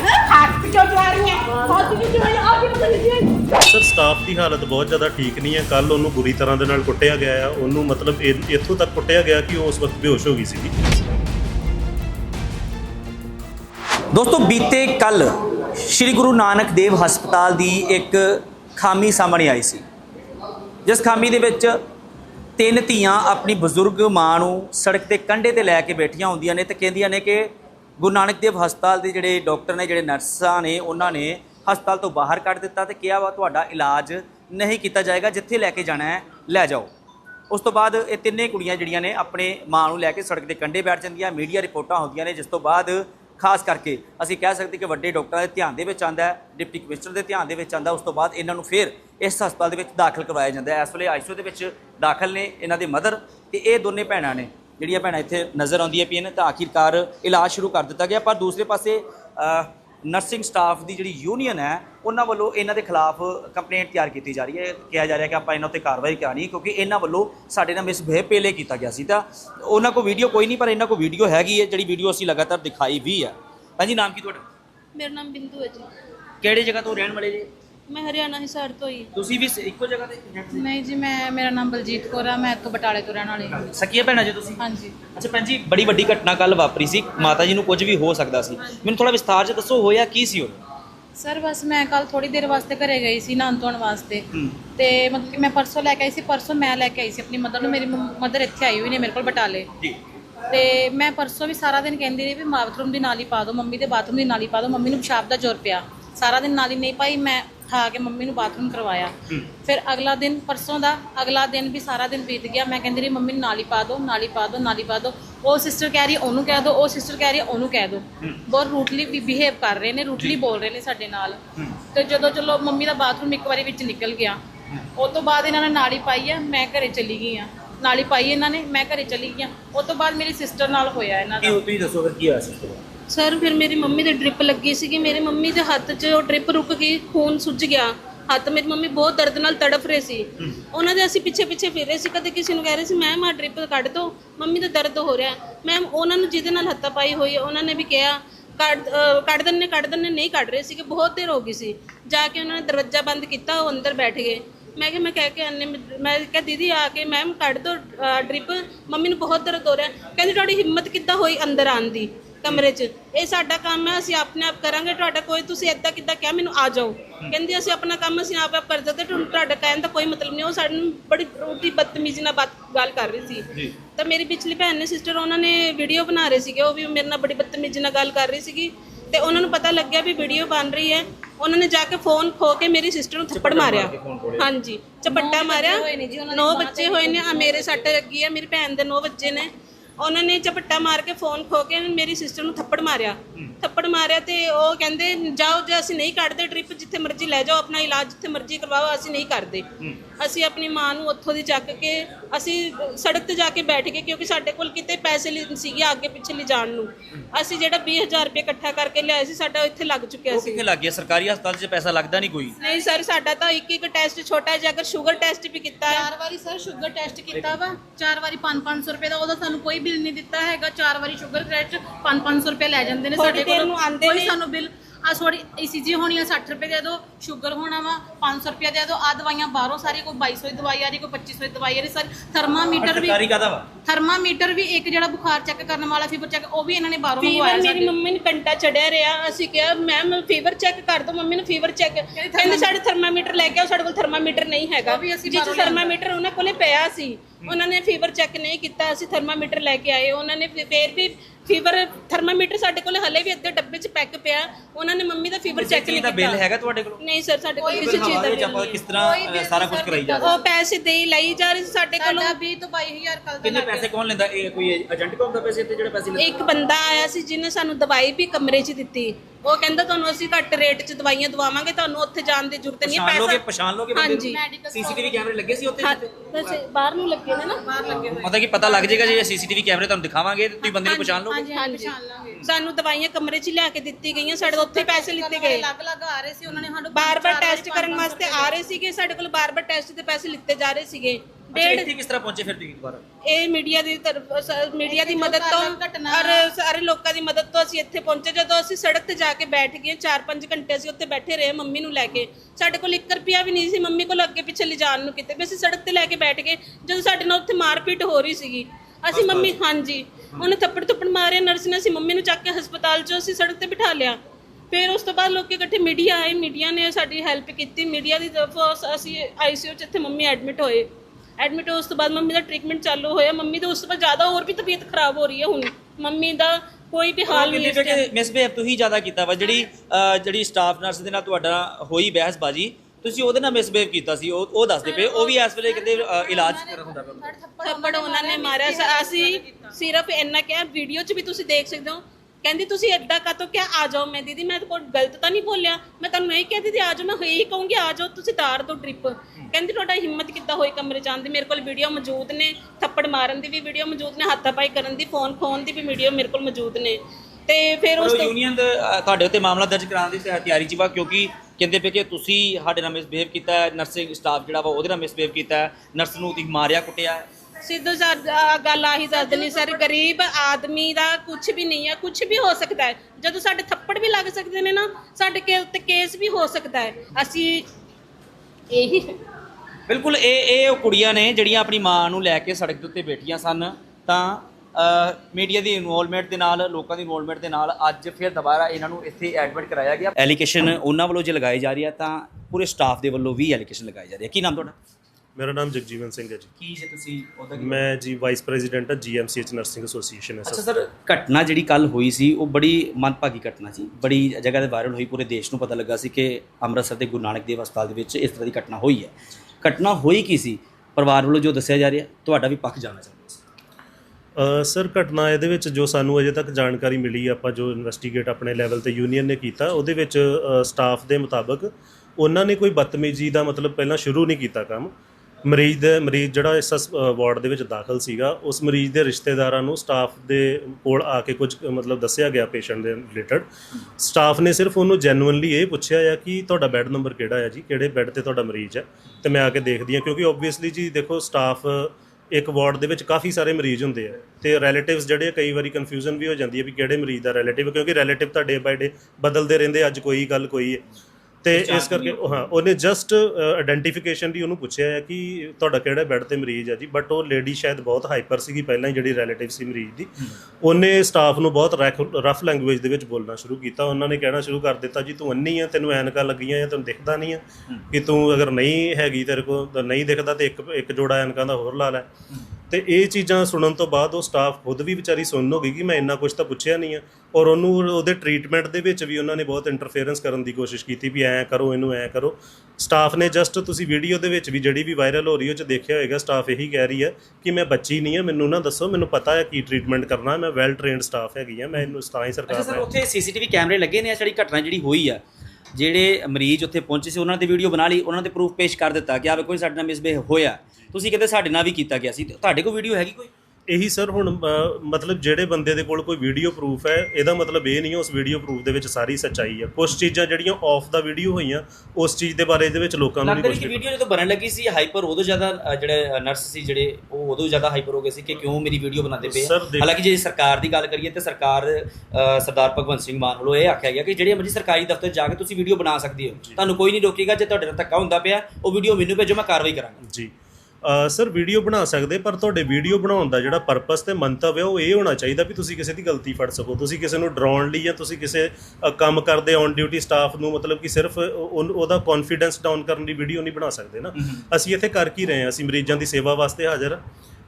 ਸਰ ਸਟਾਫ ਦੀ ਹਾਲਤ ਬਹੁਤ ਜ਼ਿਆਦਾ ਠੀਕ ਨਹੀਂ ਹੈ। ਕੱਲ ਉਹਨੂੰ ਬੁਰੀ ਤਰ੍ਹਾਂ ਦੇ ਨਾਲ ਕੁੱਟਿਆ ਗਿਆ ਆ। ਉਹਨੂੰ ਮਤਲਬ ਇੱਥੋਂ ਤੱਕ ਕੁੱਟਿਆ ਗਿਆ ਕਿ ਉਹ ਉਸ ਵਕਤ ਬੇਹੋਸ਼ ਹੋ ਗਈ ਸੀਗੀ। ਦੋਸਤੋ, ਬੀਤੇ ਕੱਲ ਸ੍ਰੀ ਗੁਰੂ ਨਾਨਕ ਦੇਵ ਹਸਪਤਾਲ ਦੀ ਇੱਕ ਖਾਮੀ ਸਾਹਮਣੇ ਆਈ ਸੀ। ਜਿਸ ਖਾਮੀ ਦੇ ਵਿੱਚ ਤਿੰਨ ਧੀਆਂ ਆਪਣੀ ਬਜ਼ੁਰਗ ਮਾਂ ਨੂੰ ਸੜਕ ਦੇ ਕੰਢੇ ਤੇ ਲੈ ਕੇ ਬੈਠੀਆਂ ਹੁੰਦੀਆਂ ਨੇ ਤੇ ਕਹਿੰਦੀਆਂ ਨੇ ਕਿ ਗੁਰੂ ਨਾਨਕ ਦੇਵ ਹਸਪਤਾਲ ਦੇ ਜਿਹੜੇ ਡਾਕਟਰ ਨੇ, ਜਿਹੜੇ ਨਰਸਾਂ ਨੇ, ਉਹਨਾਂ ਨੇ ਹਸਪਤਾਲ ਤੋਂ ਬਾਹਰ ਕੱਢ ਦਿੱਤਾ ਤੇ ਕਿਹਾ ਵਾ ਤੁਹਾਡਾ ਇਲਾਜ ਨਹੀਂ ਕੀਤਾ ਜਾਏਗਾ, ਜਿੱਥੇ ਲੈ ਕੇ ਜਾਣਾ ਹੈ, ਲੈ ਜਾਓ। ਉਸ ਤੋਂ ਬਾਅਦ ਇਹ ਤਿੰਨੇ ਕੁੜੀਆਂ ਜਿਹੜੀਆਂ ਨੇ ਆਪਣੇ ਮਾਂ ਨੂੰ ਲੈ ਕੇ ਸੜਕ ਦੇ ਕੰਢੇ ਬੈਠ ਜਾਂਦੀਆਂ, ਮੀਡੀਆ ਰਿਪੋਰਟਾਂ ਹੁੰਦੀਆਂ ਨੇ, ਜਿਸ ਤੋਂ ਬਾਅਦ ਖਾਸ ਕਰਕੇ ਅਸੀਂ ਕਹਿ ਸਕਦੇ ਕਿ ਵੱਡੇ ਡਾਕਟਰਾਂ ਦੇ ਧਿਆਨ ਦੇ ਵਿੱਚ ਆਂਦਾ ਡਿਪਟੀ ਕਮਿਸ਼ਨਰ ਦੇ ਧਿਆਨ ਦੇ ਵਿੱਚ ਆਂਦਾ ਉਸ ਤੋਂ ਬਾਅਦ ਇਹਨਾਂ ਨੂੰ ਫਿਰ ਇਸ ਹਸਪਤਾਲ ਦੇ ਵਿੱਚ ਦਾਖਲ ਕਰਵਾਇਆ ਜਾਂਦਾ ਇਸ ਵੇਲੇ ਆਈਸੀਯੂ ਦੇ ਵਿੱਚ ਦਾਖਲ ਨੇ ਇਹਨਾਂ ਦੇ ਮਦਰ ਤੇ ਇਹ ਦੋਨੇ ਭੈਣਾਂ ਨੇ। ਜਿਹੜੀਆਂ ਭੈਣਾਂ ਇੱਥੇ ਨਜ਼ਰ ਆਉਂਦੀਆਂ ਪਈਆਂ ਨੇ ਤਾਂ ਆਖਿਰਕਾਰ ਇਲਾਜ ਸ਼ੁਰੂ ਕਰ ਦਿੱਤਾ ਗਿਆ ਪਰ ਦੂਸਰੇ ਪਾਸੇ ਨਰਸਿੰਗ ਸਟਾਫ ਦੀ ਜਿਹੜੀ ਯੂਨੀਅਨ ਹੈ ਉਹਨਾਂ ਵੱਲੋਂ ਇਹਨਾਂ ਦੇ ਖਿਲਾਫ ਕੰਪਲੇਂਟ ਤਿਆਰ ਕੀਤੀ ਜਾ ਰਹੀ ਹੈ। ਕਿਹਾ ਜਾ ਰਿਹਾ ਕਿ ਆਪਾਂ ਇਹਨਾਂ ਉੱਤੇ ਕਾਰਵਾਈ ਕਰਾਣੀ ਹੈ ਕਿਉਂਕਿ ਇਹਨਾਂ ਵੱਲੋਂ ਸਾਡੇ ਨਾਲ ਮਿਸਬਿਹੇਵ ਪਹਿਲੇ ਕੀਤਾ ਗਿਆ ਸੀ। ਤਾਂ ਉਹਨਾਂ ਕੋਲ ਵੀਡੀਓ ਕੋਈ ਨਹੀਂ ਪਰ ਇਹਨਾਂ ਕੋਲ ਵੀਡੀਓ ਹੈਗੀ ਹੈ ਜਿਹੜੀ ਵੀਡੀਓ ਅਸੀਂ ਲਗਾਤਾਰ ਦਿਖਾਈ ਵੀ ਹੈ। ਹਾਂਜੀ ਨਾਮ ਕੀ ਤੁਹਾਡਾ? ਮੇਰਾ ਨਾਮ ਬਿੰਦੂ ਹੈ ਜੀ। ਕਿਹੜੇ ਜਗ੍ਹਾ ਤੋਂ ਰਹਿਣ ਵਾਲੇ ਜੀ? ਮੈਂ ਹਰਿਆਣਾ ਹਿਸਾਰ ਤੋਂ ਹੀ ਤੁਸੀਂ ਵੀ ਸ- ਇੱਕੋ ਜਗ੍ਹਾ ਤੇ ਸੀ? ਨਹੀਂ ਜੀ ਮੈਂ ਮੇਰਾ ਨਾਮ ਬਲਜੀਤ ਕੌਰ ਆ ਮੈਂ ਇੱਥੋਂ ਬਟਾਲੇ ਤੋਂ ਰਹਿਣ ਵਾਲੀ ਹਾਂ। ਸਕੀਏ ਭੈਣਾਂ ਜੀ ਤੁਸੀਂ? ਹਾਂਜੀ। ਅੱਛਾ ਭੈਣ ਜੀ ਬੜੀ ਵੱਡੀ ਘਟਨਾ ਕੱਲ ਵਾਪਰੀ ਸੀ ਮਾਤਾ ਜੀ ਨੂੰ ਕੁਝ ਵੀ ਹੋ ਸਕਦਾ ਸੀ। ਮੈਨੂੰ ਥੋੜਾ ਵਿਸਥਾਰ ਚ ਦੱਸੋ ਹੋਇਆ ਕੀ ਸੀ ਉਹ? ਸਰ ਬਸ ਮੈਂ ਕੱਲ ਥੋੜੀ ਦੇਰ ਵਾਸਤੇ ਘਰੇ ਗਈ ਸੀ ਨਹਾਉਣ ਧੋਣ ਵਾਸਤੇ। ਤੇ ਮਤਲਬ ਕਿ ਮੈਂ ਪਰਸੋਂ ਲੈ ਕੇ ਆਈ ਸੀ ਪਰਸੋਂ ਮੈਂ ਲੈ ਕੇ ਆਈ ਸੀ ਆਪਣੀ ਮਦਰ ਨੂੰ ਮੇਰੀ ਮਦਰ ਇੱਥੇ ਆਈ ਹੋਈ ਨੇ ਮੇਰੇ ਕੋਲ ਬਟਾਲੇ। ਜੀ। ਤੇ ਮੈਂ ਪਰਸੋਂ ਵੀ ਸਾਰਾ ਦਿਨ ਕਹਿੰਦੀ ਰਹੀ ਵੀ ਬਾਥਰੂਮ ਦੀ ਨਾਲੀ ਪਾ ਦਿਓ ਮੰਮੀ ਦੇ ਬਾਥਰੂਮ ਦੀ ਨਾਲੀ ਪਾ ਦਿਓ ਮੰਮੀ ਨੂੰ ਪਿਸ਼ਾਬ ਦਾ ਜ਼ੋਰ ਪਿਆ। ਸਾਰਾ ਦਿਨ ਨਾਲੀ ਨਹੀਂ ਪਾਈ ਮੈਂ ਉਠਾ ਕੇ ਮੰਮੀ ਨੂੰ ਬਾਥਰੂਮ ਕਰਵਾਇਆ। ਫਿਰ ਅਗਲਾ ਦਿਨ ਪਰਸੋਂ ਦਾ ਅਗਲਾ ਦਿਨ ਵੀ ਸਾਰਾ ਦਿਨ ਬੀਤ ਗਿਆ। ਮੈਂ ਕਹਿੰਦੀ ਰਹੀ ਮੰਮੀ ਨੂੰ ਨਾਲੀ ਪਾ ਦਿਓ ਨਾਲੀ ਪਾ ਦਿਓ ਨਾਲੀ ਪਾ ਦਿਓ ਉਹ ਸਿਸਟਰ ਕਹਿ ਰਹੀ ਉਹਨੂੰ ਕਹਿ ਦਿਓ ਉਹ ਸਿਸਟਰ ਕਹਿ ਰਹੀ ਉਹਨੂੰ ਕਹਿ ਦਿਓ ਬਹੁਤ ਰੂਟਲੀ ਬਿਹੇਵ ਕਰ ਰਹੇ ਨੇ ਰੂਟਲੀ ਬੋਲ ਰਹੇ ਨੇ ਸਾਡੇ ਨਾਲ। ਤੇ ਜਦੋਂ ਚਲੋ ਮੰਮੀ ਦਾ ਬਾਥਰੂਮ ਇੱਕ ਵਾਰੀ ਵਿੱਚ ਨਿਕਲ ਗਿਆ। ਉਹ ਤੋਂ ਬਾਅਦ ਇਹਨਾਂ ਨੇ ਨਾਲੀ ਪਾਈ ਹੈ ਮੈਂ ਘਰੇ ਚਲੀ ਗਈ ਆ। ਨਾਲੀ ਪਾਈ ਇਹਨਾਂ ਨੇ ਮੈਂ ਘਰੇ ਚਲੀ ਗਈ ਆ। ਉਹ ਤੋਂ ਬਾਅਦ ਮੇਰੀ ਸਿਸਟਰ ਨਾਲ ਹੋਇਆ ਇਹਨਾਂ ਕੀ ਦਾ ਤੁਸੀਂ ਦੱਸੋ ਫਿਰ ਕੀ ਹੋਇਆ ਸੀ ਉਸ ਤੋਂ ਬਾਅਦ? ਸਰ ਫਿਰ ਮੇਰੀ ਮੰਮੀ ਦੇ ਡ੍ਰਿਪ ਲੱਗੀ ਸੀਗੀ। ਮੇਰੀ ਮੰਮੀ ਦੇ ਹੱਥ 'ਚ ਉਹ ਡ੍ਰਿਪ ਰੁਕ ਗਈ ਖੂਨ ਸੁੱਜ ਗਿਆ। ਹੱਥ ਮੇਰੀ ਮੰਮੀ ਬਹੁਤ ਦਰਦ ਨਾਲ ਤੜਫ ਰਹੇ ਸੀ। ਉਹਨਾਂ ਦੇ ਅਸੀਂ ਪਿੱਛੇ ਪਿੱਛੇ ਫਿਰ ਰਹੇ ਸੀ। ਕਦੇ ਕਿਸੇ ਨੂੰ ਕਹਿ ਰਹੇ ਸੀ ਮੈਮ ਆ ਡ੍ਰਿਪ ਕੱਢ ਦਿਓ ਮੰਮੀ ਦਾ ਦਰਦ ਹੋ ਰਿਹਾ ਮੈਮ ਉਹਨਾਂ ਨੂੰ ਜਿਹਦੇ ਨਾਲ ਹੱਥਾ ਪਾਈ ਹੋਈ ਹੈ ਉਹਨਾਂ ਨੇ ਵੀ ਕਿਹਾ ਕੱਢ ਅਹ ਕੱਢ ਦਿੰਨੇ ਕੱਢ ਦਿੰਨੇ ਨਹੀਂ ਕੱਢ ਰਹੇ ਸੀਗੇ। ਬਹੁਤ ਦੇਰ ਹੋ ਗਈ ਸੀ। ਜਾ ਕੇ ਉਹਨਾਂ ਨੇ ਦਰਵਾਜ਼ਾ ਬੰਦ ਕੀਤਾ ਉਹ ਅੰਦਰ ਬੈਠ ਗਏ। ਮੈਂ ਕਿਹਾ ਮੈਂ ਕਹਿ ਕੇ ਆਨੇ ਮੈਂ ਕਿਹਾ ਦੀਦੀ ਆ ਕੇ ਮੈਮ ਕੱਢ ਦੋ ਡ੍ਰਿਪ। ਮੰਮੀ ਨੂੰ ਬਹੁਤ ਦਰਦ ਹੋ ਰਿਹਾ ਕਹਿੰਦੀ ਤੁਹਾਡੀ ਹਿੰਮਤ ਕਿੱਦਾਂ ਹੋਈ ਅੰਦਰ ਆਉਣ ਦੀ? ਕਮਰੇ 'ਚ। ਇਹ ਸਾਡਾ ਕੰਮ ਹੈ ਅਸੀਂ ਆਪਣੇ ਆਪ ਕਰਾਂਗੇ। ਤੁਹਾਡਾ ਕੋਈ ਤੁਸੀਂ ਏਦਾਂ ਕਿੱਦਾਂ ਕਿਹਾ ਮੈਨੂੰ ਆ ਜਾਓ। ਕਹਿੰਦੀ ਅਸੀਂ ਆਪਣਾ ਕੰਮ ਅਸੀਂ ਆਪ ਆਪ ਕਰ ਤੁਹਾਨੂੰ ਤੁਹਾਡਾ ਕਹਿਣ ਦਾ ਕੋਈ ਮਤਲਬ ਨਹੀਂ ਉਹ ਸਾਨੂੰ ਬੜੀ ਰੋਟੀ ਬਦਤਮੀਜ਼ੀ ਨਾਲ ਬਾਤ ਗੱਲ ਕਰ ਰਹੀ ਸੀ। ਤਾਂ ਮੇਰੀ ਪਿਛਲੀ ਭੈਣ ਨੇ ਸਿਸਟਰ ਉਹਨਾਂ ਨੇ ਵੀਡੀਓ ਬਣਾ ਰਹੇ ਸੀਗੇ ਉਹ ਵੀ ਮੇਰੇ ਨਾਲ ਬੜੀ ਬਦਤਮੀਜ਼ੀ ਨਾਲ ਗੱਲ ਕਰ ਰਹੀ ਸੀਗੀ। ਤੇ ਉਹਨਾਂ ਨੂੰ ਪਤਾ ਲੱਗਿਆ ਵੀ ਵੀਡੀਓ ਬਣ ਰਹੀ ਹੈ। ਉਹਨਾਂ ਨੇ ਜਾ ਕੇ ਫੋਨ ਖੋ ਕੇ ਮੇਰੀ ਸਿਸਟਰ ਨੂੰ ਥੱਪੜ ਮਾਰਿਆ। ਹਾਂਜੀ ਝਪੱਟਾ ਮਾਰਿਆ। ਨੌ ਬੱਚੇ ਹੋਏ ਨੇ। ਆ ਮੇਰੇ ਸੱਟ ਲੱਗੀ ਹੈ ਮੇਰੀ ਭੈਣ ਦੇ ਨੌ ਬੱਚੇ ਨੇ। ਉਹਨਾਂ ਨੇ ਝਪੱਟਾ ਮਾਰ ਕੇ ਫੋਨ ਖੋ ਕੇ ਮੇਰੀ ਸਿਸਟਰ ਨੂੰ ਥੱਪੜ ਮਾਰਿਆ। ਥੱਪੜ ਮਾਰਿਆ ਤੇ ਉਹ ਕਹਿੰਦੇ, ਜਾਓ ਜੇ ਅਸੀਂ ਨਹੀਂ ਕੱਢਦੇ ਟ੍ਰਿਪ ਜਿੱਥੇ ਮਰਜ਼ੀ ਲੈ ਜਾਓ, ਆਪਣਾ ਇਲਾਜ ਜਿੱਥੇ ਮਰਜ਼ੀ ਕਰਵਾਓ, ਅਸੀਂ ਨਹੀਂ ਕਰਦੇ। ਅਸੀਂ ਆਪਣੀ ਮਾਂ ਨੂੰ ਉੱਥੋਂ ਦੀ ਚੱਕ ਕੇ ਅਸੀਂ ਸੜਕ ਤੇ ਜਾ ਕੇ ਬੈਠ ਗਏ ਕਿਉਂਕਿ ਸਾਡੇ ਕੋਲ ਕਿਤੇ ਪੈਸੇ ਲਈ ਸੀਗੇ ਅੱਗੇ ਪਿੱਛੇ ਲਈ ਜਾਣ ਨੂੰ। ਅਸੀਂ ਜਿਹੜਾ 20000 ਰੁਪਏ ਇਕੱਠਾ ਕਰਕੇ ਲਿਆਏ ਸੀ ਸਾਡਾ ਇੱਥੇ ਲੱਗ ਚੁੱਕਿਆ ਉਹ ਸੀ। ਕਿੱਥੇ ਲੱਗ ਗਿਆ? ਸਰਕਾਰੀ ਹਸਪਤਾਲ 'ਚ ਪੈਸਾ ਲੱਗਦਾ ਨਹੀਂ ਕੋਈ? ਨਹੀਂ ਸਰ ਸਾਡਾ ਤਾਂ ਇੱਕ ਇੱਕ ਟੈਸਟ ਛੋਟਾ ਜਿਹਾ ਅਗਰ ਸ਼ੂਗਰ ਟੈਸਟ ਵੀ ਕੀਤਾ ਹੈ। ਚਾਰ ਵਾਰੀ ਸਰ ਸ਼ੂਗਰ ਟੈਸਟ ਕੀਤਾ ਵਾ ਚਾਰ ਵਾਰੀ 5-500 ਰੁਪਏ ਦਾ ਉਹਦਾ ਸਾਨੂੰ ਕੋਈ ਬਿੱਲ ਨਹੀਂ ਦਿੱਤਾ ਹੈਗਾ। ਚਾਰ ਵਾਰੀ ਸ਼ੂਗਰ ਟੈਸਟ 5-500 ਰੁਪਏ ਲੈ ਜਾਂਦੇ ਨੇ ਸਾਡੇ ਦੇਰ ਕੋਲ। ਨੂੰ ਆਉਂਦੇ ਕੋਈ ਨੇ। ਸਾਨੂੰ ਬਿੱਲ ਆ ਥੋੜੀ ਈਸੀਜੀ ਹੋਣੀ ਆ 60 ਰੁਪਏ ਦੇ ਦਿਓ ਸ਼ੂਗਰ ਹੋਣਾ ਵਾ 500 ਰੁਪਏ ਦੇ ਦਿਓ ਆ ਦਵਾਈਆਂ ਬਾਹਰੋਂ ਸਾਰੀ ਕੋਈ 2200 ਦੀ ਦਵਾਈ ਆ ਰਹੀ ਕੋਈ 2500 ਦੀ ਦਵਾਈ ਆ ਰਹੀ ਸਾਰੀ ਥਰਮਾਮੀਟਰ ਵੀ ਸਰਕਾਰੀ ਕਾਦਾ ਵਾ? ਥਰਮਾਮੀਟਰ ਵੀ ਇੱਕ ਜਿਹੜਾ ਬੁਖਾਰ ਚੈੱਕ ਕਰਨ ਵਾਲਾ ਫੀਵਰ ਚੈੱਕ ਉਹ ਵੀ ਇਹਨਾਂ ਨੇ ਬਾਹਰੋਂ ਫੀਵਰ ਮੰਗਵਾਇਆ ਮੇਰੀ ਸਾਡੇ ਮੰਮੀ ਨੂੰ ਘੰਟਾ ਚੜਿਆ ਰਿਹਾ ਅਸੀਂ ਕਿਹਾ ਮੈਮ ਫੀਵਰ ਚੈੱਕ ਕਰ ਦਿਓ ਮੰਮੀ ਨੂੰ ਫੀਵਰ ਚੈੱਕ ਕਹਿੰਦੇ ਸਾਡੇ ਥਰਮਾਮੀਟਰ ਲੈ ਕੇ ਆਓ ਸਾਡੇ ਕੋਲ ਥਰਮਾਮੀਟਰ ਨਹੀਂ ਹੈਗਾ। ਵੀ ਅਸੀਂ। ਥਰਮਾਮੀਟਰ ਉਹਨਾਂ ਕੋਲੇ ਪਿਆ ਸੀ ਉਹਨਾਂ ਨੇ ਫੀਵਰ ਚੈੱਕ ਨਹੀਂ ਕੀਤਾ ਅਸੀਂ ਥਰਮਾਮੀਟਰ ਲੈ ਕੇ ਆਏ ਉਹਨਾਂ ਨੇ ਫਿਰ- ਫਿਰ ਵੀ ਫੀਵਰ ਥਰਮਾਮੀਟਰ ਸਾਡੇ ਕੋਲੇ ਹਲੇ ਵੀ ਅੱਧੇ ਡੱਬੇ 'ਚ ਪੈਕ ਪਿਆ। ਉਹਨਾਂ ਨੇ ਮੰਮੀ ਦਾ ਫੀਵਰ ਚੈੱਕ ਨਹੀਂ ਦਾ ਬਿੱਲ ਕੀਤਾ। ਹੈਗਾ ਤੁਹਾਡੇ ਕੋਲ? ਨਹੀਂ ਸਰ ਸਾਡੇ ਕੋਲ ਕਿਸੇ ਚੀਜ਼ ਦਾ ਬਿੱਲ ਆਪਾਂ ਨਹੀਂ। ਕਿਸ ਤਰ੍ਹਾਂ ਸਾਰਾ ਕੁਝ ਕਰਾਈ ਜਾ ਰਿਹਾ? ਉਹ ਪੈਸੇ ਦੇ ਹੀ ਲਈ ਜਾ ਰਹੇ ਸੀ ਸਾਡੇ ਕੋਲੋਂ। ਸਾਡਾ 20 ਤੋਂ 22000 ਕੱਲ ਦਾ ਕਿੰਨੇ ਪੈਸੇ ਕੌਣ ਲੈਂਦਾ? ਇਹ ਕੋਈ ਏਜੰਟ ਕੋਲ ਦਾ ਪੈਸੇ ਤੇ ਜਿਹੜੇ ਪੈਸੇ ਲੈਂਦਾ? ਇੱਕ ਬੰਦਾ ਆਇਆ ਸੀ ਜਿਹਨੇ ਸਾਨੂੰ ਦਵਾਈ ਵੀ ਕਮਰੇ 'ਚ ਦਿੱਤੀ। ਉਹ ਕਹਿੰਦਾ ਤੁਹਾਨੂੰ ਅਸੀਂ ਘੱਟ ਰੇਟ 'ਚ ਦਵਾਈਆਂ ਦਵਾਵਾਂਗੇ ਤੁਹਾਨੂੰ ਉੱਥੇ ਜਾਣ ਦੀ ਜ਼ਰੂਰਤ ਨਹੀਂ ਹੈ ਪਛਾਣ ਲੋਗੇ ਪਛਾਣ ਲੋਗੇ ਹਾਂਜੀ। ਸੀਸੀਟੀਵੀ ਕੈਮਰੇ ਲੱਗੇ ਸੀ ਉੱਥੇ? ਵੈਸੇ ਬਾਹਰ ਨੂੰ ਲੱਗੇ ਨੇ ਨਾ। ਬਾਹਰ ਲੱਗੇ ਮਤਲਬ ਕਿ ਪਤਾ ਲੱਗ ਜਾਏਗਾ ਜੇ ਸੀਸੀਟੀਵੀ ਕੈਮਰੇ ਤੁਹਾਨੂੰ ਦਿਖਾਵਾਂਗੇ ਤੇ ਤੁਸੀਂ ਬੰਦੇ ਨੂੰ ਪਛਾਣ ਲਓਗੇ ਹਾਂਜੀ ਹਾਂਜੀ। ਪਛਾਣ ਲਾਂਗੇ। ਸਾਨੂੰ ਦਵਾਈਆਂ ਕਮਰੇ 'ਚ ਲਿਆ ਕੇ ਦਿੱਤੀ ਗਈਆਂ ਸਾਡੇ ਤੋਂ ਉੱਥੇ ਪੈਸੇ ਲਿੱਤੇ ਗਏ। ਅਲੱਗ-ਅਲੱਗ ਆ ਰਹੇ ਸੀ ਉਹਨਾਂ ਨੇ ਸਾਨੂੰ ਬਾਰ-ਬਾਰ ਟੈਸਟ ਕਰਨ ਵਾਸਤੇ ਆ ਰਹੇ ਸੀਗੇ ਸਾਡੇ ਕੋਲ ਬਾਰ-ਬਾਰ ਟੈਸਟ ਦੇ ਪੈਸੇ ਲਿੱਤੇ ਜਾ ਰਹੇ ਸੀਗੇ। ਡੇਢ ਇੱਥੇ ਕਿਸ ਤਰ੍ਹਾਂ ਪਹੁੰਚੇ ਫਿਰ ਤੁਸੀਂ ਦੁਬਾਰਾ? ਇਹ ਮੀਡੀਆ ਦੀ ਤਰਫ ਮੀਡੀਆ ਦੀ ਮਦਦ ਤੋਂ ਔਰ ਸਾਰੇ ਲੋਕਾਂ ਦੀ ਮਦਦ ਤੋਂ ਅਸੀਂ ਇੱਥੇ ਪਹੁੰਚੇ। ਜਦੋਂ ਅਸੀਂ ਸੜਕ ਤੇ ਜਾ ਕੇ ਬੈਠ ਗਏ 4-5 ਘੰਟੇ ਅਸੀਂ ਉੱਥੇ ਬੈਠੇ ਰਹੇ ਮੰਮੀ ਨੂੰ ਲੈ ਕੇ। ਸਾਡੇ ਕੋਲ 1 ਰੁਪਿਆ ਵੀ ਨਹੀਂ ਸੀ ਮੰਮੀ ਕੋਲ ਅੱਗੇ ਪਿੱਛੇ ਲਿਜਾਣ ਨੂੰ ਕਿਤੇ। ਵੀ ਅਸੀਂ ਸੜਕ ਤੇ ਲੈ ਕੇ ਬੈਠ ਗਏ ਜਦੋਂ ਸਾਡੇ ਨਾਲ ਉੱਥੇ ਮਾਰਪੀਟ ਹੋ ਰਹੀ ਸੀਗੀ। ਅਸੀਂ ਮੰਮੀ ਹਾਂਜੀ ਉਹਨੇ ਥੱਪੜ ਥੱਪੜ ਮਾਰੇ ਨਰਸ ਨੇ ਅਸੀਂ ਮੰਮੀ ਨੂੰ ਚੱਕ ਕੇ ਹਸਪਤਾਲ 'ਚ ਅਸੀਂ ਸੜਕ ਤੇ ਬਿਠਾ ਲਿਆ। ਫਿਰ ਉਸ ਤੋਂ ਬਾਅਦ ਲੋਕੀ ਇਕੱਠੇ ਮੀਡੀਆ ਆਏ ਮੀਡੀਆ ਨੇ ਸਾਡੀ ਹੈਲਪ ਕੀਤੀ। ਮੀਡੀਆ ਦੀ ਤਰਫੋਂ ਅਸੀਂ ਆਈਸੀਯੂ 'ਚ ਇੱਥੇ ਮੰਮੀ ਐਡਮਿਟ ਹੋਏ। ਐਡਮਿਟ ਉਸ ਤੋਂ ਬਾਅਦ ਮੰਮੀ ਦਾ ਟ੍ਰੀਟਮੈਂਟ ਚਾਲੂ ਹੋਇਆ। ਮੰਮੀ ਦਾ ਉਸ ਤੋਂ ਬਾਅਦ ਜ਼ਿਆਦਾ ਹੋਰ ਵੀ ਤਬੀਅਤ ਖਰਾਬ ਹੋ ਰਹੀ ਹੈ ਹੁਣ। ਮੰਮੀ ਦਾ ਕੋਈ ਵੀ ਹਾਲ ਨਹੀਂ time। ਕਿ ਮਿਸਬਿਹੇਵ ਤੁਸੀਂ ਜ਼ਿਆਦਾ ਕੀਤਾ ਵਾ। ਜਿਹੜੀ ਜਿਹੜੀ ਸਟਾਫ ਨਰਸ ਦੇ ਨਾਲ ਤੁਹਾਡਾ ਹੋਈ ਬਹਿਸਬਾਜੀ ਤੁਸੀਂ ਉਹਦੇ ਨਾਲ ਮਿਸਬਿਹੇਵ ਕੀਤਾ ਸੀ। ਉਹ ਉਹ ਦੱਸਦੇ ਪਏ। ਉਹ ਵੀ ਇਸ ਵੇਲੇ ਕਹਿੰਦੇ ਇਲਾਜ ਕਰ ਹੁੰਦਾ ਪਿਆ। ਥੱਪੜ ਉਹਨਾਂ ਨੇ ਮਾਰਿਆ ਸੀ ਅਸੀਂ ਸਿਰਫ ਇੰਨਾ ਕਿਹਾ ਵੀਡੀਓ 'ਚ ਵੀ ਤੁਸੀਂ ਦੇਖ ਸਕਦੇ ਹੋ। ਕਹਿੰਦੀ ਤੁਸੀਂ ਏਦਾਂ ਕਾਤੋਂ ਕਿਹਾ? ਆ ਜਾਓ ਮੈਂ ਦੀਦੀ ਮੈਂ ਤਾਂ ਕੋਈ ਗਲਤ ਤਾਂ ਨਹੀਂ ਬੋਲਿਆ। ਮੈਂ ਤੁਹਾਨੂੰ ਨਹੀਂ ਕਿਹਾ ਦੀਦੀ ਆ ਜਾਓ ਮੈਂ ਇਹੀ ਕਹੂੰਗੀ ਆ ਜਾਓ ਤੁਸੀਂ ਤਾਰ ਦਿਓ ਟ੍ਰਿਪ ਕਹਿੰਦੀ ਤੁਹਾਡਾ ਹਿੰਮਤ ਕਿੱਦਾਂ ਹੋਈ ਕਮਰੇ ਚ ਆਉਣ ਦੀ? ਮੇਰੇ ਕੋਲ ਵੀਡੀਓ ਮੌਜੂਦ ਨੇ। ਥੱਪੜ ਮਾਰਨ ਦੀ ਵੀ ਵੀਡੀਓ ਮੌਜੂਦ ਨੇ ਹੱਥਾਪਾਈ ਕਰਨ ਦੀ ਫੋਨ ਖੋਣ ਦੀ ਵੀ ਵੀਡੀਓ ਮੇਰੇ ਕੋਲ ਮੌਜੂਦ ਨੇ। ਤੇ ਫਿਰ ਉਸ ਤੋਂ ਯੂਨੀਅਨ ਦੇ ਤੁਹਾਡੇ ਉੱਤੇ ਮਾਮਲਾ ਦਰਜ ਕਰਾਉਣ ਦੀ ਤਿਆ- ਤਿਆਰੀ 'ਚ ਵਾ ਕਿਉਂਕਿ ਕਹਿੰਦੇ ਪਏ ਕਿ ਤੁਸੀਂ ਸਾਡੇ ਨਾਲ ਮਿਸਬਿਹੇਵ ਕੀਤਾ ਹੈ ਨਰਸਿੰਗ ਸਟਾਫ ਜਿਹੜਾ ਵਾ ਉਹਦੇ ਨਾਲ ਮਿਸਬਿਹੇਵ ਕੀਤਾ ਹੈ। ਨਰਸ ਨੂੰ ਤੁਸੀਂ ਮਾਰਿਆ ਕੁੱਟਿਆ। ਸਿੱਧੂ ਸਰ ਆਹ ਗੱਲ ਆਹੀ ਦੱਸ ਦਿੰਦੀ, ਸਰ, ਗਰੀਬ ਆਦਮੀ ਦਾ ਕੁਝ ਵੀ ਨਹੀਂ ਹੈ ਕੁਝ ਵੀ ਹੋ ਸਕਦਾ ਹੈ। ਜਦੋਂ ਸਾਡੇ ਥੱਪੜ ਵੀ ਲੱਗ ਸਕਦੇ ਨੇ ਨਾ, ਸਾਡੇ ਕੇ ਉੱਤੇ ਕੇਸ ਵੀ ਹੋ ਸਕਦਾ ਹੈ। ਅਸੀਂ ਇਹੀ ਬਿਲਕੁਲ, ਇਹ ਇਹ ਉਹ ਕੁੜੀਆਂ ਨੇ ਜਿਹੜੀਆਂ ਆਪਣੀ ਮਾਂ ਨੂੰ ਲੈ ਕੇ ਸੜਕ ਦੇ ਉੱਤੇ ਬੈਠੀਆਂ ਸਨ। ਤਾਂ ਮੀਡੀਆ ਦੀ ਇਨਵੋਲਵਮੈਂਟ ਦੇ ਨਾਲ, ਲੋਕਾਂ ਦੀ ਇਨਵੋਲਵਮੈਂਟ ਦੇ ਨਾਲ ਅੱਜ ਫਿਰ ਦੁਬਾਰਾ ਇਹਨਾਂ ਨੂੰ ਇੱਥੇ ਐਡਮਿਟ ਕਰਾਇਆ ਗਿਆ। ਐਲੀਗੇਸ਼ਨ ਉਹਨਾਂ ਵੱਲੋਂ ਜੇ ਲਗਾਈ ਜਾ ਰਹੀ ਹੈ ਤਾਂ ਪੂਰੇ ਸਟਾਫ ਦੇ ਵੱਲੋਂ ਵੀ ਐਲੀਗੇਸ਼ਨ ਲਗਾਈ ਜਾ ਰਹੀ ਹੈ ਕੀ ਨਾਮ ਤੁਹਾਡਾ? ਮੇਰਾ ਨਾਮ ਜਗਜੀਵਨ ਸਿੰਘ ਹੈ ਜੀ। ਕੀ ਜੇ ਤੁਸੀਂ ਉਹਦਾ ਮੈਂ ਜੀ ਵਾਈਸ ਪ੍ਰੈਜ਼ੀਡੈਂਟ ਹਾਂ ਜੀਐਮਸੀਐਚ ਨਰਸਿੰਗ ਐਸੋਸੀਏਸ਼ਨ ਅੱਛਾ ਸਰ ਘਟਨਾ ਜਿਹੜੀ ਕੱਲ ਹੋਈ ਸੀ ਉਹ ਬੜੀ ਮੰਦਭਾਗੀ ਘਟਨਾ ਸੀ। ਬੜੀ ਜਗ੍ਹਾ ਤੇ ਵਾਇਰਲ ਹੋਈ ਪੂਰੇ ਦੇਸ਼ ਨੂੰ ਪਤਾ ਲੱਗਾ ਸੀ ਕਿ ਅੰਮ੍ਰਿਤਸਰ ਦੇ ਗੁਰੂ ਨਾਨਕ ਦੇਵ ਹਸਪਤਾਲ ਦੇ ਵਿੱਚ ਇਸ ਤਰ੍ਹਾਂ ਦੀ ਘਟਨਾ ਹੋਈ ਹੈ। ਘਟਨਾ ਹੋਈ ਕੀ ਸੀ? ਪਰਿਵਾਰ ਵੱਲੋਂ ਜੋ ਦੱਸਿਆ ਜਾ ਰਿਹਾ ਤੁਹਾਡਾ ਵੀ ਪੱਖ ਜਾਣਨਾ ਚਾਹੁੰਦੇ ਸੀ ਸਰ ਘਟਨਾ ਇਹਦੇ ਵਿੱਚ ਜੋ ਸਾਨੂੰ ਅਜੇ ਤੱਕ ਜਾਣਕਾਰੀ ਮਿਲੀ ਹੈ, ਆਪਾਂ ਜੋ ਇਨਵੈਸਟੀਗੇਟ ਆਪਣੇ ਲੈਵਲ ਤੇ ਯੂਨੀਅਨ ਨੇ ਕੀਤਾ ਉਹਦੇ ਵਿੱਚ ਸਟਾਫ ਦੇ ਮੁਤਾਬਕ ਉਹਨਾਂ ਨੇ ਕੋਈ ਬਦਤਮੀਜ਼ੀ ਦਾ ਮਤਲਬ ਪਹਿਲਾਂ ਸ਼ੁਰੂ ਨਹੀਂ ਕੀਤਾ ਕੰਮ। ਮਰੀਜ਼ ਦੇ ਮਰੀਜ਼ ਜਿਹੜਾ ਇਸ ਵਾਰਡ ਦੇ ਵਿੱਚ ਦਾਖਲ ਸੀਗਾ ਉਸ ਮਰੀਜ਼ ਦੇ ਰਿਸ਼ਤੇਦਾਰਾਂ ਨੂੰ ਸਟਾਫ ਦੇ ਕੋਲ ਆ ਕੇ ਕੁਝ ਮਤਲਬ ਦੱਸਿਆ ਗਿਆ ਪੇਸ਼ੈਂਟ ਦੇ ਰਿਲੇਟਡ। ਸਟਾਫ ਨੇ ਸਿਰਫ ਉਹਨੂੰ ਜੈਨੂਇਨਲੀ ਇਹ ਪੁੱਛਿਆ ਆ ਕਿ ਤੁਹਾਡਾ ਬੈੱਡ ਨੰਬਰ ਕਿਹੜਾ ਹੈ ਜੀ? ਕਿਹੜੇ ਬੈੱਡ ਤੇ ਤੁਹਾਡਾ ਮਰੀਜ਼ ਹੈ ਤੇ ਮੈਂ ਆ ਕੇ ਦੇਖਦੀ ਹਾਂ ਕਿਉਂਕਿ ਓਬਵੀਅਸਲੀ ਜੀ ਦੇਖੋ ਸਟਾਫ ਇੱਕ ਵਾਰਡ ਦੇ ਵਿੱਚ ਕਾਫੀ ਸਾਰੇ ਮਰੀਜ਼ ਹੁੰਦੇ ਆ। ਤੇ ਰਿਲੇਟਿਵਸ ਜਿਹੜੇ ਆ, ਕਈ ਵਾਰੀ ਕਨਫਿਊਜ਼ਨ ਵੀ ਹੋ ਜਾਂਦੀ ਹੈ ਵੀ ਕਿਹੜੇ ਮਰੀਜ਼ ਦਾ ਰਿਲੇਟਿਵ ਕਿਉਂਕਿ ਰਿਲੇਟਿਵ ਤਾਂ ਡੇ ਬਾਈ ਡੇ ਬਦਲਦੇ ਰਹਿੰਦੇ ਅੱਜ ਕੋਈ ਗੱਲ ਕੋਈ ਹੈ ਤੇ ਇਸ ਕਰਕੇ ਹਾਂ ਉਹਨੇ ਜਸਟ ਆਇਡੈਂਟੀਫਿਕੇਸ਼ਨ ਦੀ ਉਹਨੂੰ ਪੁੱਛਿਆ ਹੈ ਕਿ ਤੁਹਾਡਾ ਕਿਹੜਾ ਬੈੱਡ ਤੇ ਮਰੀਜ਼ ਹੈ ਜੀ ਬਟ ਉਹ ਲੇਡੀ ਸ਼ਾਇਦ ਬਹੁਤ ਹਾਈਪਰ ਸੀਗੀ ਪਹਿਲਾਂ ਹੀ ਜਿਹੜੀ ਰਿਲੇਟਿਵ ਸੀ ਮਰੀਜ਼ ਦੀ। ਉਹਨੇ ਸਟਾਫ ਨੂੰ ਬਹੁਤ ਰਫ ਲੈਂਗੁਏਜ ਦੇ ਵਿੱਚ ਬੋਲਣਾ ਸ਼ੁਰੂ ਕੀਤਾ। ਉਹਨਾਂ ਨੇ ਕਹਿਣਾ ਸ਼ੁਰੂ ਕਰ ਦਿੱਤਾ ਜੀ ਤੂੰ ਅੰਨੀ ਆ ਤੈਨੂੰ ਐਨਕਾਂ ਲੱਗੀਆਂ ਆ ਤੈਨੂੰ ਦਿਖਦਾ ਨਹੀਂ ਆ ਕਿ ਤੂੰ ਅਗਰ ਨਹੀਂ ਹੈਗੀ ਤੇਰੇ ਕੋਲ ਤਾਂ ਨਹੀਂ ਦਿਖਦਾ ਤੇ ਇੱਕ ਇੱਕ ਜੋੜਾ ਐਨਕਾਂ ਦਾ ਹੋਰ ਲਾ ਲੈ। ਤੇ ਇਹ ਚੀਜ਼ਾਂ ਸੁਣਨ ਤੋਂ ਬਾਅਦ ਉਹ ਸਟਾਫ ਖੁਦ ਵੀ ਵਿਚਾਰੀ ਸੁਣਨ ਹੋ ਗਈ ਕਿ ਮੈਂ ਇੰਨਾ ਕੁਝ ਤਾਂ ਪੁੱਛਿਆ ਨਹੀਂ ਆ। ਔਰ ਉਹਨੂੰ ਉਹਦੇ ਟ੍ਰੀਟਮੈਂਟ ਦੇ ਵਿੱਚ ਵੀ ਉਹਨਾਂ ਨੇ ਬਹੁਤ ਇੰਟਰਫੇਰੈਂਸ ਕਰਨ ਦੀ ਕੋਸ਼ਿਸ਼ ਕੀਤੀ ਵੀ ਐਂ ਕਰੋ ਇਹਨੂੰ ਐਂ ਕਰੋ। ਸਟਾਫ ਨੇ ਜਸਟ ਤੁਸੀਂ ਵੀਡੀਓ ਦੇ ਵਿੱਚ ਵੀ ਜਿਹੜੀ ਵੀ ਵਾਇਰਲ ਹੋ ਰਹੀ ਉਹ ਚ ਦੇਖਿਆ ਹੋਏਗਾ ਸਟਾਫ ਇਹੀ ਕਹਿ ਰਹੀ ਹੈ ਕਿ ਮੈਂ ਬੱਚੀ ਨਹੀਂ ਆ ਮੈਨੂੰ ਨਾ ਦੱਸੋ ਮੈਨੂੰ ਪਤਾ ਹੈ ਕੀ ਟ੍ਰੀਟਮੈਂਟ ਕਰਨਾ ਮੈਂ ਵੈਲ ਟ੍ਰੇਨਡ ਸਟਾਫ ਹੈਗੀ ਆ ਮੈਂ ਇਹਨੂੰ ਤਾਂ ਹੀ ਅੱਛਾ ਸਰਕਾਰ ਸਰ ਉੱਥੇ ਸੀਸੀਟੀਵੀ ਕੈਮਰੇ ਲੱਗੇ ਨੇ ਆ ਜਿਹੜੀ ਘਟਨਾ ਜਿਹੜੀ ਹੋਈ ਆ। ਜਿਹੜੇ ਮਰੀਜ਼ ਉੱਥੇ ਪਹੁੰਚੇ ਸੀ, ਉਹਨਾਂ ਦੀ ਵੀਡੀਓ ਬਣਾ ਲਈ, ਉਹਨਾਂ 'ਤੇ ਪ੍ਰੂਫ ਪੇਸ਼ ਕਰ ਦਿੱਤਾ ਕਿ ਆ ਵੇ ਕੋਈ ਸਾਡੇ ਨਾਲ ਮਿਸਬਿਹੇਵ ਹੋਇਆ। ਤੁਸੀਂ ਕਹਿੰਦੇ ਸਾਡੇ ਨਾਲ ਵੀ ਕੀਤਾ ਗਿਆ ਸੀ। ਤੁਹਾਡੇ ਕੋਲ ਵੀਡੀਓ ਹੈਗੀ ਕੋਈ? ਇਹੀ ਸਰ ਹੁਣ ਮਤਲਬ ਜਿਹੜੇ ਬੰਦੇ ਦੇ ਕੋਲ ਕੋਈ ਵੀਡੀਓ ਪ੍ਰੂਫ ਹੈ ਇਹਦਾ ਮਤਲਬ ਇਹ ਨਹੀਂ ਉਸ ਵੀਡੀਓ ਪ੍ਰੂਫ ਦੇ ਵਿੱਚ ਸਾਰੀ ਸੱਚਾਈ ਹੈ। ਕੁਝ ਚੀਜ਼ਾਂ ਜਿਹੜੀਆਂ ਆਫ ਦਾ ਵੀਡੀਓ ਹੋਈਆਂ ਉਸ ਚੀਜ਼ ਦੇ ਬਾਰੇ ਇਹਦੇ ਵਿੱਚ ਲੋਕਾਂ ਨੂੰ ਲੱਗਦਾ ਨਹੀਂ ਕੁਝ ਵੀਡੀਓ ਜਦੋਂ ਬਣਨ ਲੱਗੀ ਸੀ ਹਾਈਪਰ ਉਦੋਂ ਜ਼ਿਆਦਾ ਜਿਹੜੇ ਨਰਸ ਸੀ ਜਿਹੜੇ ਉਹ ਉਦੋਂ ਜ਼ਿਆਦਾ ਹਾਈਪਰ ਹੋ ਗਏ ਸੀ ਕਿ ਕਿਉਂ ਮੇਰੀ ਵੀਡੀਓ ਬਣਾਉਂਦੇ ਪਏ ਹਾਲਾਂਕਿ ਜੇ ਸਰਕਾਰ ਦੀ ਗੱਲ ਕਰੀਏ ਤੇ ਸਰਕਾਰ ਸਰਦਾਰ ਭਗਵੰਤ ਸਿੰਘ ਮਾਨ ਵੱਲੋਂ ਇਹ ਆਖਿਆ ਗਿਆ ਕਿ ਜਿਹੜੇ ਮਰਜ਼ੀ ਸਰਕਾਰੀ ਦਫ਼ਤਰ ਜਾ ਕੇ ਤੁਸੀਂ ਵੀਡੀਓ ਬਣਾ ਸਕਦੇ ਹੋ। ਤੁਹਾਨੂੰ ਕੋਈ ਨਹੀਂ ਰੋਕੇਗਾ ਜੇ ਤੁਹਾਡੇ ਨਾਲ ਧੱਕਾ ਹੁੰਦਾ ਪਿਆ ਉਹ ਵੀਡੀਓ ਮੈਨੂੰ ਭੇਜੋ ਮੈਂ ਕਾਰਵਾਈ ਕਰਾਂਗਾ। ਜੀ। ਸਰ ਵੀਡੀਓ ਬਣਾ ਸਕਦੇ ਪਰ ਤੁਹਾਡੇ ਵੀਡੀਓ ਬਣਾਉਣ ਦਾ ਜਿਹੜਾ ਪਰਪਸ ਤੇ ਮੰਤਵ ਹੈ ਉਹ ਇਹ ਹੋਣਾ ਚਾਹੀਦਾ ਵੀ ਤੁਸੀਂ ਕਿਸੇ ਦੀ ਗਲਤੀ ਫੜ ਸਕੋ। ਤੁਸੀਂ ਕਿਸੇ ਨੂੰ ਡਰਾਉਣ ਲਈ ਜਾਂ ਤੁਸੀਂ ਕਿਸੇ ਕੰਮ ਕਰਦੇ ਔਨ ਡਿਊਟੀ ਸਟਾਫ ਨੂੰ ਮਤਲਬ ਕਿ ਸਿਰਫ ਉਹ- ਉਹਦਾ ਕੌਨਫੀਡੈਂਸ ਡਾਊਨ ਕਰਨ ਦੀ ਵੀਡੀਓ ਨਹੀਂ ਬਣਾ ਸਕਦੇ ਨਾ। ਅਸੀਂ ਇੱਥੇ ਕਰ ਕੀ ਰਹੇ ਹਾਂ? ਅਸੀਂ ਮਰੀਜ਼ਾਂ ਦੀ ਸੇਵਾ ਵਾਸਤੇ ਹਾਜ਼ਰ ਹਾਂ।